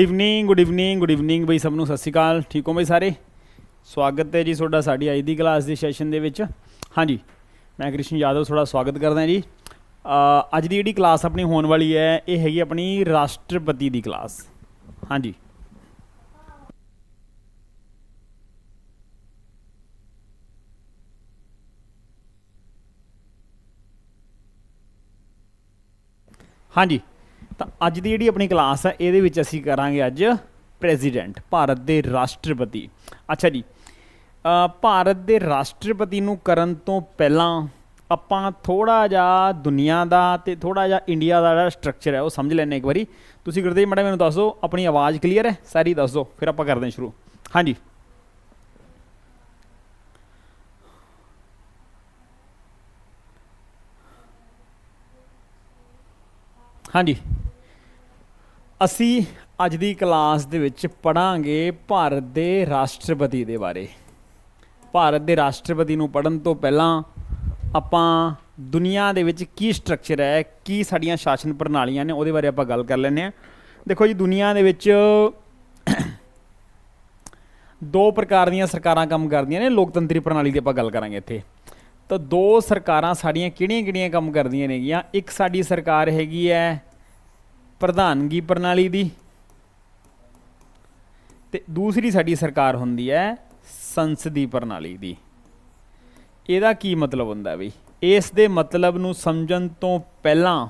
Good evening good evening good evening ਬਈ ਸਭ ਨੂੰ ਸਤਿ ਸ਼੍ਰੀ ਅਕਾਲ। ਠੀਕ ਹੋ ਬਈ ਸਾਰੇ? ਸਵਾਗਤ ਹੈ ਜੀ ਤੁਹਾਡਾ ਸਾਡੀ ਅੱਜ ਦੀ ਕਲਾਸ ਦੇ ਸੈਸ਼ਨ ਦੇ ਵਿੱਚ। ਹਾਂਜੀ, ਮੈਂ ਕ੍ਰਿਸ਼ਨ ਯਾਦਵ ਤੁਹਾਡਾ ਸਵਾਗਤ ਕਰਦਾ ਜੀ। ਅੱਜ ਦੀ ਜਿਹੜੀ ਕਲਾਸ ਆਪਣੀ ਹੋਣ ਵਾਲੀ ਹੈ, ਇਹ ਹੈਗੀ ਆਪਣੀ ਰਾਸ਼ਟਰਪਤੀ ਦੀ ਕਲਾਸ। ਹਾਂਜੀ। ਹਾਂਜੀ। ਤਾਂ ਅੱਜ ਦੀ ਜਿਹੜੀ ਆਪਣੀ ਕਲਾਸ ਹੈ, ਇਹਦੇ ਵਿੱਚ ਅਸੀਂ ਕਰਾਂਗੇ ਅੱਜ ਪ੍ਰੈਜ਼ੀਡੈਂਟ ਭਾਰਤ ਦੇ ਰਾਸ਼ਟਰਪਤੀ। ਅੱਛਾ ਜੀ ਭਾਰਤ ਦੇ ਰਾਸ਼ਟਰਪਤੀ ਨੂੰ ਕਰਨ ਤੋਂ ਪਹਿਲਾਂ ਆਪਾਂ ਥੋੜਾ ਜਿਹਾ ਦੁਨੀਆ ਦਾ ਤੇ ਥੋੜਾ ਜਿਹਾ ਇੰਡੀਆ ਦਾ ਜਿਹੜਾ ਸਟਰਕਚਰ ਹੈ, ਉਹ ਸਮਝ ਲੈਣੇ ਇੱਕ ਵਾਰੀ। ਤੁਸੀਂ ਗੁਰਦੇਵ, ਮੈਡਮ, ਮੈਨੂੰ ਦੱਸ ਦਿਓ, ਆਪਣੀ ਆਵਾਜ਼ ਕਲੀਅਰ ਹੈ? ਸਾਰੀ ਦੱਸ ਦਿਓ, ਫਿਰ ਆਪਾਂ ਕਰਦੇ ਹਾਂ ਸ਼ੁਰੂ। ਹਾਂਜੀ। ਹਾਂਜੀ। ਅਸੀਂ ਅੱਜ ਦੀ ਕਲਾਸ ਦੇ ਵਿੱਚ ਪੜਾਂਗੇ ਭਾਰਤ ਦੇ ਰਾਸ਼ਟਰਪਤੀ ਦੇ ਬਾਰੇ। ਭਾਰਤ ਦੇ ਰਾਸ਼ਟਰਪਤੀ ਨੂੰ ਪੜਨ ਤੋਂ ਪਹਿਲਾਂ ਆਪਾਂ ਦੁਨੀਆ ਦੇ ਵਿੱਚ ਕੀ ਸਟਰਕਚਰ ਹੈ, ਕੀ ਸਾਡੀਆਂ ਸ਼ਾਸਨ ਪ੍ਰਣਾਲੀਆਂ ਨੇ, ਉਹਦੇ ਬਾਰੇ ਆਪਾਂ ਗੱਲ ਕਰ ਲੈਂਦੇ ਹਾਂ। ਦੇਖੋ ਜੀ, ਦੁਨੀਆ ਦੇ ਵਿੱਚ ਦੋ ਪ੍ਰਕਾਰ ਦੀਆਂ ਸਰਕਾਰਾਂ ਕੰਮ ਕਰਦੀਆਂ ਨੇ, ਲੋਕਤੰਤਰੀ ਪ੍ਰਣਾਲੀ ਦੀ ਆਪਾਂ ਗੱਲ ਕਰਾਂਗੇ ਇੱਥੇ। ਤਾਂ ਦੋ ਸਰਕਾਰਾਂ ਸਾਡੀਆਂ ਕਿਹੜੀਆਂ-ਕਿਹੜੀਆਂ ਕੰਮ ਕਰਦੀਆਂ ਨੇਗੀਆਂ? ਇੱਕ ਸਾਡੀ ਸਰਕਾਰ ਹੈਗੀ ਹੈ ਪ੍ਰਧਾਨਗੀ ਪ੍ਰਣਾਲੀ ਦੀ। ਤੇ ਦੂਸਰੀ ਸਾਡੀ ਸਰਕਾਰ ਹੁੰਦੀ ਹੈ ਸੰਸਦੀ ਪ੍ਰਣਾਲੀ ਦੀ। ਇਹਦਾ ਕੀ ਮਤਲਬ ਹੁੰਦਾ ਬਈ? ਇਸ ਦੇ ਮਤਲਬ ਨੂੰ ਸਮਝਣ ਤੋਂ ਪਹਿਲਾਂ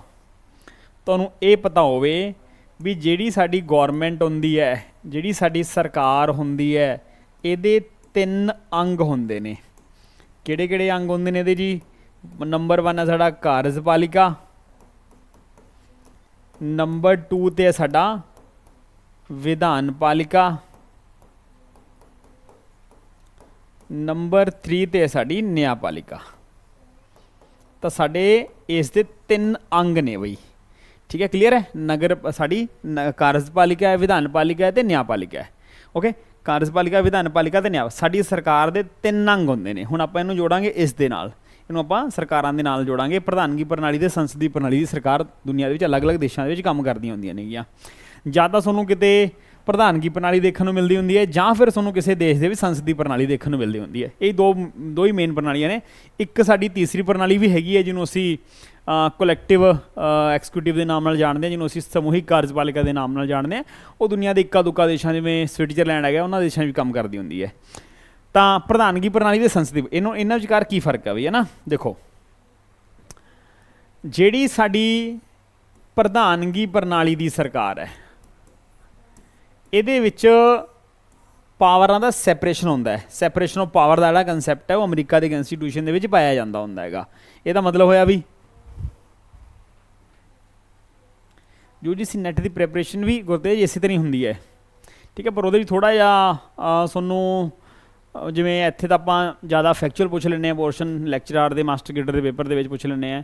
ਤੁਹਾਨੂੰ ਇਹ ਪਤਾ ਹੋਵੇ ਵੀ ਜਿਹੜੀ ਸਾਡੀ ਗਵਰਨਮੈਂਟ ਹੁੰਦੀ ਹੈ, ਜਿਹੜੀ ਸਾਡੀ ਸਰਕਾਰ ਹੁੰਦੀ ਹੈ, ਇਹਦੇ ਤਿੰਨ ਅੰਗ ਹੁੰਦੇ ਨੇ। ਕਿਹੜੇ ਕਿਹੜੇ ਅੰਗ ਹੁੰਦੇ ਨੇ ਇਹਦੇ ਜੀ? ਨੰਬਰ 1 ਹੈ ਸਾਡਾ ਕਾਰਜਪਾਲਿਕਾ ਨੰਬਰ 2 ਤੇ ਹੈ ਸਾਡਾ ਵਿਧਾਨ ਪਾਲਿਕਾ। ਨੰਬਰ 3 ਤੇ ਹੈ ਸਾਡੀ ਨਿਆਂਪਾਲਿਕਾ ਤਾਂ ਸਾਡੇ ਇਸ ਦੇ ਤਿੰਨ ਅੰਗ ਨੇ ਬਈ। ਠੀਕ ਹੈ ਕਲੀਅਰ ਹੈ? ਨਗਰ ਸਾਡੀ ਨ- ਕਾਰਜਪਾਲਿਕਾ ਹੈ, ਵਿਧਾਨ ਪਾਲਿਕਾ ਹੈ ਤੇ ਨਿਆਂਪਾਲਿਕਾ ਹੈ। ਓਕੇ ਕਾਰਜਪਾਲਿਕਾ, ਵਿਧਾਨ ਪਾਲਿਕਾ ਤੇ ਨਿਆਂ, ਸਾਡੀ ਸਰਕਾਰ ਦੇ ਤਿੰਨ ਅੰਗ ਹੁੰਦੇ ਨੇ। ਹੁਣ ਆਪਾਂ ਇਹਨੂੰ ਜੋੜਾਂਗੇ ਇਸ ਦੇ ਨਾਲ। ਇਹਨੂੰ ਆਪਾਂ ਸਰਕਾਰਾਂ ਦੇ ਨਾਲ ਜੋੜਾਂਗੇ। ਪ੍ਰਧਾਨਗੀ ਪ੍ਰਣਾਲੀ ਤੇ ਸੰਸਦੀ ਪ੍ਰਣਾਲੀ ਦੀ ਸਰਕਾਰ ਦੁਨੀਆ ਦੇ ਵਿੱਚ ਅਲੱਗ-ਅਲੱਗ ਦੇਸ਼ਾਂ ਦੇ ਵਿੱਚ ਕੰਮ ਕਰਦੀਆਂ ਹੁੰਦੀਆਂ ਨੇਗੀਆਂ। ਜਾਂ ਤਾਂ ਤੁਹਾਨੂੰ ਕਿਤੇ ਪ੍ਰਧਾਨਗੀ ਪ੍ਰਣਾਲੀ ਦੇਖਣ ਨੂੰ ਮਿਲਦੀ ਹੁੰਦੀ ਹੈ, ਜਾਂ ਫਿਰ ਤੁਹਾਨੂੰ ਕਿਸੇ ਦੇਸ਼ ਦੇ ਵੀ ਸੰਸਦੀ ਪ੍ਰਣਾਲੀ ਦੇਖਣ ਨੂੰ ਮਿਲਦੀ ਹੁੰਦੀ ਹੈ। ਇਹ ਦੋ ਦੋ ਹੀ ਮੇਨ ਪ੍ਰਣਾਲੀਆਂ ਨੇ। ਇੱਕ ਸਾਡੀ ਤੀਸਰੀ ਪ੍ਰਣਾਲੀ ਵੀ ਹੈਗੀ ਹੈ, ਜਿਹਨੂੰ ਅਸੀਂ ਕੋਲੈਕਟਿਵ ਐਕਸੀਕਿਊਟਿਵ ਦੇ ਨਾਮ ਨਾਲ ਜਾਣਦੇ ਹਾਂ, ਜਿਹਨੂੰ ਅਸੀਂ ਸਮੂਹਿਕ ਕਾਰਜਪਾਲਿਕਾ ਦੇ ਨਾਮ ਨਾਲ ਜਾਣਦੇ ਹਾਂ। ਉਹ ਦੁਨੀਆ ਦੇ ਇੱਕਾ ਦੁੱਕਾ ਦੇਸ਼ਾਂ, ਜਿਵੇਂ ਸਵਿਟਜ਼ਰਲੈਂਡ ਹੈਗਾ, ਉਹਨਾਂ ਦੇਸ਼ਾਂ ਵਿੱਚ ਕੰਮ ਕਰਦੀ ਹੁੰਦੀ ਹੈ। ਤਾਂ ਪ੍ਰਧਾਨਗੀ ਪ੍ਰਣਾਲੀ ਦੇ ਸੰਸਦੀ ਇਹਨੂੰ ਇਹਨਾਂ ਵਿਚਕਾਰ ਕੀ ਫ਼ਰਕ ਹੈ ਵੀ ਹੈ ਨਾ? ਦੇਖੋ। ਜਿਹੜੀ ਸਾਡੀ ਪ੍ਰਧਾਨਗੀ ਪ੍ਰਣਾਲੀ ਦੀ ਸਰਕਾਰ ਹੈ, ਇਹਦੇ ਵਿੱਚ ਪਾਵਰਾਂ ਦਾ ਸੈਪਰੇਸ਼ਨ ਹੁੰਦਾ ਹੈ। ਸੈਪਰੇਸ਼ਨ ਆਫ ਪਾਵਰ ਦਾ ਜਿਹੜਾ ਕਨਸੈਪਟ ਹੈ, ਉਹ ਅਮਰੀਕਾ ਦੇ ਕਨਸਟੀਟਿਊਸ਼ਨ ਦੇ ਵਿੱਚ ਪਾਇਆ ਜਾਂਦਾ ਹੁੰਦਾ ਹੈਗਾ। ਇਹਦਾ ਮਤਲਬ ਹੋਇਆ ਵੀ। ਯੂਜੀਸੀ ਨੈਟ ਦੀ ਪ੍ਰੈਪਰੇਸ਼ਨ ਵੀ ਗੁਰਤੇਜ ਇਸੇ ਤਰ੍ਹਾਂ ਹੀ ਹੁੰਦੀ ਹੈ। ਠੀਕ ਹੈ, ਪਰ ਉਹਦੇ ਵਿੱਚ ਥੋੜਾ ਜਿਹਾ ਤੁਹਾਨੂੰ ਜਿਵੇਂ ਇੱਥੇ ਤਾਂ ਆਪਾਂ ਜ਼ਿਆਦਾ ਫੈਕਚੁਅਲ ਪੁੱਛ ਲੈਂਦੇ ਆ ਪੋਰਸ਼ਨ ਲੈਕਚਰਰ ਦੇ ਮਾਸਟਰ ਗ੍ਰੇਡਰ ਦੇ ਪੇਪਰ ਦੇ ਵਿੱਚ ਪੁੱਛ ਲੈਂਦੇ ਆ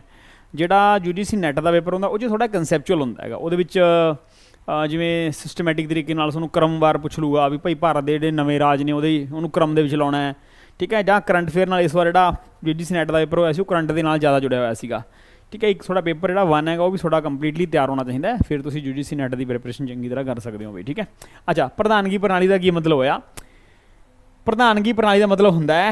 ਜਿਹੜਾ ਯੂਜੀਸੀ ਨੈਟ ਦਾ ਪੇਪਰ ਹੁੰਦਾ, ਉਹ 'ਚ ਥੋੜਾ ਕਨਸੈਪਚੁਅਲ ਹੁੰਦਾ ਹੈਗਾ, ਉਹਦੇ ਵਿੱਚ ਜਿਵੇਂ ਸਿਸਟਮੈਟਿਕ ਤਰੀਕੇ ਨਾਲ ਤੁਹਾਨੂੰ ਕ੍ਰਮਵਾਰ ਪੁੱਛ ਲੂਗਾ ਵੀ ਭਾਈ ਭਾਰਤ ਦੇ ਜਿਹੜੇ ਨਵੇਂ ਰਾਜ ਨੇ, ਉਹਦੇ, ਉਹਨੂੰ ਕ੍ਰਮ ਦੇ ਵਿੱਚ ਲਾਉਣਾ ਹੈ। ਠੀਕ ਹੈ, ਜਾਂ ਕਰੰਟ ਫੇਅਰ ਨਾਲ ਇਸ ਵਾਰ ਜਿਹੜਾ ਯੂਜੀਸੀ ਨੈਟ ਦਾ ਪੇਪਰ ਹੋਇਆ ਸੀ, ਉਹ ਕਰੰਟ ਦੇ ਨਾਲ ਜ਼ਿਆਦਾ ਜੁੜਿਆ ਹੋਇਆ ਸੀਗਾ। ਠੀਕ ਹੈ, ਇੱਕ ਤੁਹਾਡਾ ਪੇਪਰ ਜਿਹੜਾ ਵਨ ਹੈਗਾ, ਉਹ ਵੀ ਤੁਹਾਡਾ ਕੰਪਲੀਟਲੀ ਤਿਆਰ ਹੋਣਾ ਚਾਹੀਦਾ ਹੈ। ਫਿਰ ਤੁਸੀਂ ਯੂਜੀਸੀ ਨੈਟ ਦੀ ਪ੍ਰੈਪਰੇਸ਼ਨ ਚੰਗੀ ਤਰ੍ਹਾਂ ਕਰ ਸਕਦੇ ਹੋ ਬਈ, ਠੀਕ ਹੈ। ਅੱਛਾ, ਪ੍ਰਧਾਨਗੀ ਪ੍ਰਣਾਲੀ ਦਾ ਕੀ ਮਤਲਬ ਹੋਇਆ? ਪ੍ਰਧਾਨਗੀ ਪ੍ਰਣਾਲੀ ਦਾ ਮਤਲਬ ਹੁੰਦਾ ਹੈ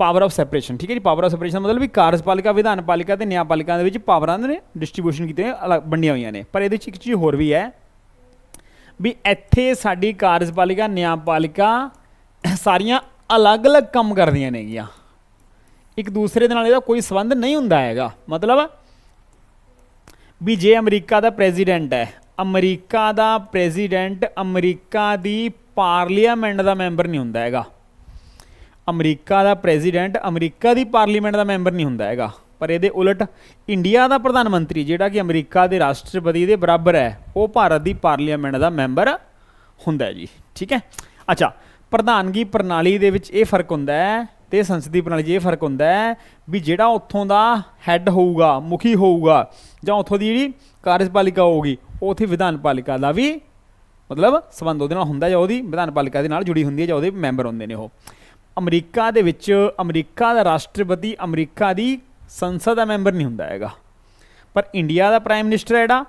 ਪਾਵਰ ਆਫ ਸੈਪਰੇਸ਼ਨ ਠੀਕ ਹੈ ਜੀ? ਪਾਵਰ ਆਫ ਸੈਪਰੇਸ਼ਨ ਦਾ ਮਤਲਬ ਵੀ ਕਾਰਜਪਾਲਿਕਾ, ਵਿਧਾਨ ਪਾਲਿਕਾ ਤੇ ਨਿਆਂਪਾਲਿਕਾ ਦੇ ਵਿੱਚ ਪਾਵਰਾਂ ਦੇ ਡਿਸਟ੍ਰੀਬਿਊਸ਼ਨ ਕੀਤੇ ਹੋਏ ਅਲੱਗ ਵੰਡੀਆਂ ਹੋਈਆਂ ਨੇ। ਪਰ ਇਹਦੇ ਵਿੱਚ ਇੱਕ ਚੀਜ਼ ਹੋਰ ਵੀ ਹੈ ਵੀ ਇੱਥੇ ਸਾਡੀ ਕਾਰਜਪਾਲਿਕਾ, ਨਿਆਂਪਾਲਿਕਾ ਸਾਰੀਆਂ ਅਲੱਗ-ਅਲੱਗ ਕੰਮ ਕਰਦੀਆਂ ਨੇਗੀਆਂ। ਇੱਕ ਦੂਸਰੇ ਦੇ ਨਾਲ ਇਹਦਾ ਕੋਈ ਸੰਬੰਧ ਨਹੀਂ ਹੁੰਦਾ ਹੈਗਾ। ਮਤਲਬ ਵੀ ਜੇ ਅਮਰੀਕਾ ਦਾ ਪ੍ਰੈਜ਼ੀਡੈਂਟ ਹੈ, ਅਮਰੀਕਾ ਦਾ ਪ੍ਰੈਜ਼ੀਡੈਂਟ ਅਮਰੀਕਾ ਦੀ ਪਾਰਲੀਮੈਂਟ ਦਾ ਮੈਂਬਰ ਨਹੀਂ ਹੁੰਦਾ ਹੈਗਾ। ਅਮਰੀਕਾ ਦਾ ਪ੍ਰੈਜ਼ੀਡੈਂਟ, ਅਮਰੀਕਾ ਦੀ ਪਾਰਲੀਮੈਂਟ ਦਾ ਮੈਂਬਰ ਨਹੀਂ ਹੁੰਦਾ ਹੈਗਾ। ਪਰ ਇਹਦੇ ਉਲਟ ਇੰਡੀਆ ਦਾ ਪ੍ਰਧਾਨ ਮੰਤਰੀ ਜਿਹੜਾ ਕਿ ਅਮਰੀਕਾ ਦੇ ਰਾਸ਼ਟਰਪਤੀ ਦੇ ਬਰਾਬਰ ਹੈ, ਉਹ ਭਾਰਤ ਦੀ ਪਾਰਲੀਮੈਂਟ ਦਾ ਮੈਂਬਰ ਹੁੰਦਾ ਹੈ ਜੀ। ਠੀਕ ਹੈ? ਅੱਛਾ, ਪ੍ਰਧਾਨਗੀ ਪ੍ਰਣਾਲੀ ਦੇ ਵਿੱਚ ਇਹ ਫ਼ਰਕ ਹੁੰਦਾ ਹੈ ਤੇ ਸੰਸਦੀ ਪ੍ਰਣਾਲੀ 'ਚ ਇਹ ਫ਼ਰਕ ਹੁੰਦਾ ਹੈ ਵੀ ਜਿਹੜਾ ਉੱਥੋਂ ਦਾ ਹੈੱਡ ਹੋਊਗਾ, ਮੁਖੀ ਹੋਊਗਾ, ਜਾਂ ਉੱਥੋਂ ਦੀ ਜਿਹੜੀ ਕਾਰਜਪਾਲਿਕਾ ਹੋਊਗੀ, ਉਹ ਉੱਥੇ ਵਿਧਾਨ ਪਾਲਿਕਾ ਦਾ ਵੀ ਮਤਲਬ ਸੰਬੰਧ ਉਹਦੇ ਨਾਲ ਹੁੰਦਾ ਜਾਂ ਉਹਦੀ ਵਿਧਾਨ ਪਾਲਿਕਾ ਦੇ ਨਾਲ ਜੁੜੀ ਹੁੰਦੀ ਹੈ ਜਾਂ ਉਹਦੇ ਮੈਂਬਰ ਹੁੰਦੇ ਨੇ ਉਹ। ਅਮਰੀਕਾ ਦੇ ਵਿੱਚ, ਅਮਰੀਕਾ ਦਾ ਰਾਸ਼ਟਰਪਤੀ ਅਮਰੀਕਾ ਦੀ ਸੰਸਦ ਦਾ ਮੈਂਬਰ ਨਹੀਂ ਹੁੰਦਾ ਹੈਗਾ। ਪਰ ਇੰਡੀਆ ਦਾ ਪ੍ਰਾਈਮ ਮਿਨਿਸਟਰ ਜਿਹੜਾ।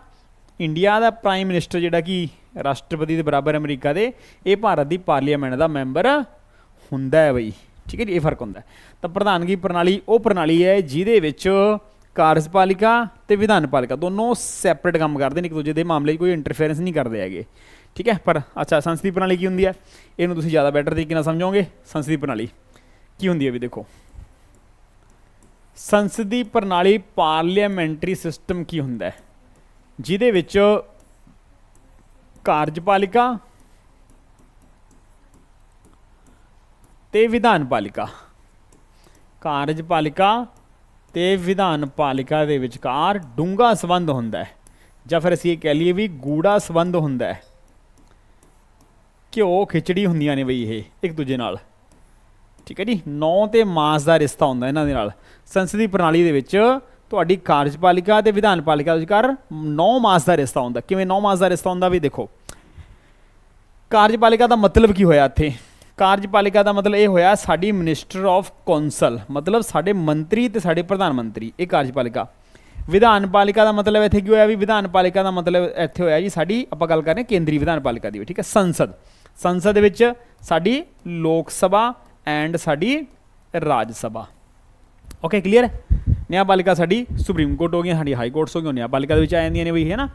ਇੰਡੀਆ ਦਾ ਪ੍ਰਾਈਮ ਮਿਨਿਸਟਰ ਜਿਹੜਾ ਕਿ ਰਾਸ਼ਟਰਪਤੀ ਦੇ ਬਰਾਬਰ ਅਮਰੀਕਾ ਦੇ, ਇਹ ਭਾਰਤ ਦੀ ਪਾਰਲੀਮੈਂਟ ਦਾ ਮੈਂਬਰ ਹੁੰਦਾ ਹੈ ਬਈ। ਠੀਕ ਹੈ ਜੀ, ਇਹ ਫ਼ਰਕ ਹੁੰਦਾ ਤਾਂ ਪ੍ਰਧਾਨਗੀ ਪ੍ਰਣਾਲੀ, ਉਹ ਪ੍ਰਣਾਲੀ ਹੈ ਜਿਹਦੇ ਵਿੱਚ ਕਾਰਜਪਾਲਿਕਾ ਤੇ ਵਿਧਾਨਪਾਲਿਕਾ ਦੋਨੋਂ ਸੈਪਰੇਟ ਕੰਮ ਕਰਦੇ ਨੇ, ਇੱਕ ਦੂਜੇ ਦੇ ਮਾਮਲੇ 'ਚ ਕੋਈ ਇੰਟਰਫੇਰੈਂਸ ਨਹੀਂ ਕਰਦੇ ਹੈਗੇ। ਠੀਕ ਹੈ? ਪਰ ਅੱਛਾ, ਸੰਸਦੀ ਪ੍ਰਣਾਲੀ ਕੀ ਹੁੰਦੀ ਹੈ? ਇਹਨੂੰ ਤੁਸੀਂ ਜ਼ਿਆਦਾ ਬੈਟਰ ਤਰੀਕੇ ਨਾਲ ਸਮਝੋਗੇ। ਸੰਸਦੀ ਪ੍ਰਣਾਲੀ ਕੀ ਹੁੰਦੀ ਹੈ ਵੀ ਦੇਖੋ। ਸੰਸਦੀ ਪ੍ਰਣਾਲੀ ਪਾਰਲੀਮੈਂਟਰੀ ਸਿਸਟਮ ਕੀ ਹੁੰਦਾ ਹੈ? ਜਿਹਦੇ ਵਿੱਚ ਕਾਰਜਪਾਲਿਕਾ ਤੇ ਵਿਧਾਨਪਾਲਿਕਾ ਕਾਰਜਪਾਲਿਕਾ ਤੇ ਵਿਧਾਨਪਾਲਿਕਾ ਦੇ ਵਿਚਕਾਰ ਡੂੰਘਾ ਸੰਬੰਧ ਹੁੰਦਾ ਹੈ। ਜਾਂ ਫਿਰ ਅਸੀਂ ਇਹ ਕਹਿ ਲਈਏ ਵੀ ਗੂੜਾ ਸੰਬੰਧ ਹੁੰਦਾ ਹੈ। ਘਿਓ ਖਿਚੜੀ ਹੁੰਦੀਆਂ ਨੇ ਬਈ ਇਹ ਇੱਕ ਦੂਜੇ ਨਾਲ। ਠੀਕ ਹੈ ਜੀ? ਨੌ ਤੇ ਮਾਸ ਦਾ ਰਿਸ਼ਤਾ ਹੁੰਦਾ ਇਹਨਾਂ ਦੇ ਨਾਲ। ਸੰਸਦੀ ਪ੍ਰਣਾਲੀ ਦੇ ਵਿੱਚ ਤੁਹਾਡੀ ਕਾਰਜਪਾਲਿਕਾ ਤੇ ਵਿਧਾਨਪਾਲਿਕਾ ਵਿਚਕਾਰ ਨੌ ਮਾਸ ਦਾ ਰਿਸ਼ਤਾ ਹੁੰਦਾ। ਕਿਵੇਂ ਨੌ ਮਾਸ ਦਾ ਰਿਸ਼ਤਾ ਹੁੰਦਾ ਵੀ ਦੇਖੋ ਕਾਰਜਪਾਲਿਕਾ ਦਾ ਮਤਲਬ ਕੀ ਹੋਇਆ ਇੱਥੇ? ਕਾਰਜਪਾਲਿਕਾ ਦਾ ਮਤਲਬ ਇਹ ਹੋਇਆ ਸਾਡੀ ਮਿਨਿਸਟਰ ਆਫ ਕੌਂਸਲ ਮਤਲਬ ਸਾਡੇ ਮੰਤਰੀ ਤੇ ਸਾਡੇ ਪ੍ਰਧਾਨ ਮੰਤਰੀ ਇਹ ਕਾਰਜਪਾਲਿਕਾ। ਵਿਧਾਨ ਪਾਲਿਕਾ ਦਾ ਮਤਲਬ ਇੱਥੇ ਕੀ ਹੋਇਆ ਵੀ ਵਿਧਾਨ ਪਾਲਿਕਾ ਦਾ ਮਤਲਬ ਇੱਥੇ ਹੋਇਆ ਜੀ ਸਾਡੀ ਆਪਾਂ ਗੱਲ ਕਰ ਰਹੇ ਹਾਂ ਕੇਂਦਰੀ ਵਿਧਾਨਪਾਲਿਕਾ ਦੀ ਵੀ, ਠੀਕ ਹੈ? ਸੰਸਦ। ਸੰਸਦ ਦੇ ਵਿੱਚ ਸਾਡੀ ਲੋਕ ਸਭਾ ਐਂਡ ਸਾਡੀ ਰਾਜ ਸਭਾ। ਓਕੇ ਕਲੀਅਰ ਨਿਆਂਪਾਲਿਕਾ ਸਾਡੀ ਸੁਪਰੀਮ ਕੋਰਟ ਹੋ ਗਈ ਸਾਡੀ ਹਾਈ ਕੋਰਟਸ ਹੋ ਗਈਆਂ ਨਿਆਂਪਾਲਿਕਾ ਦੇ ਵਿੱਚ ਆ ਜਾਂਦੀਆਂ ਨੇ ਬਈ, ਹੈ ਨਾ?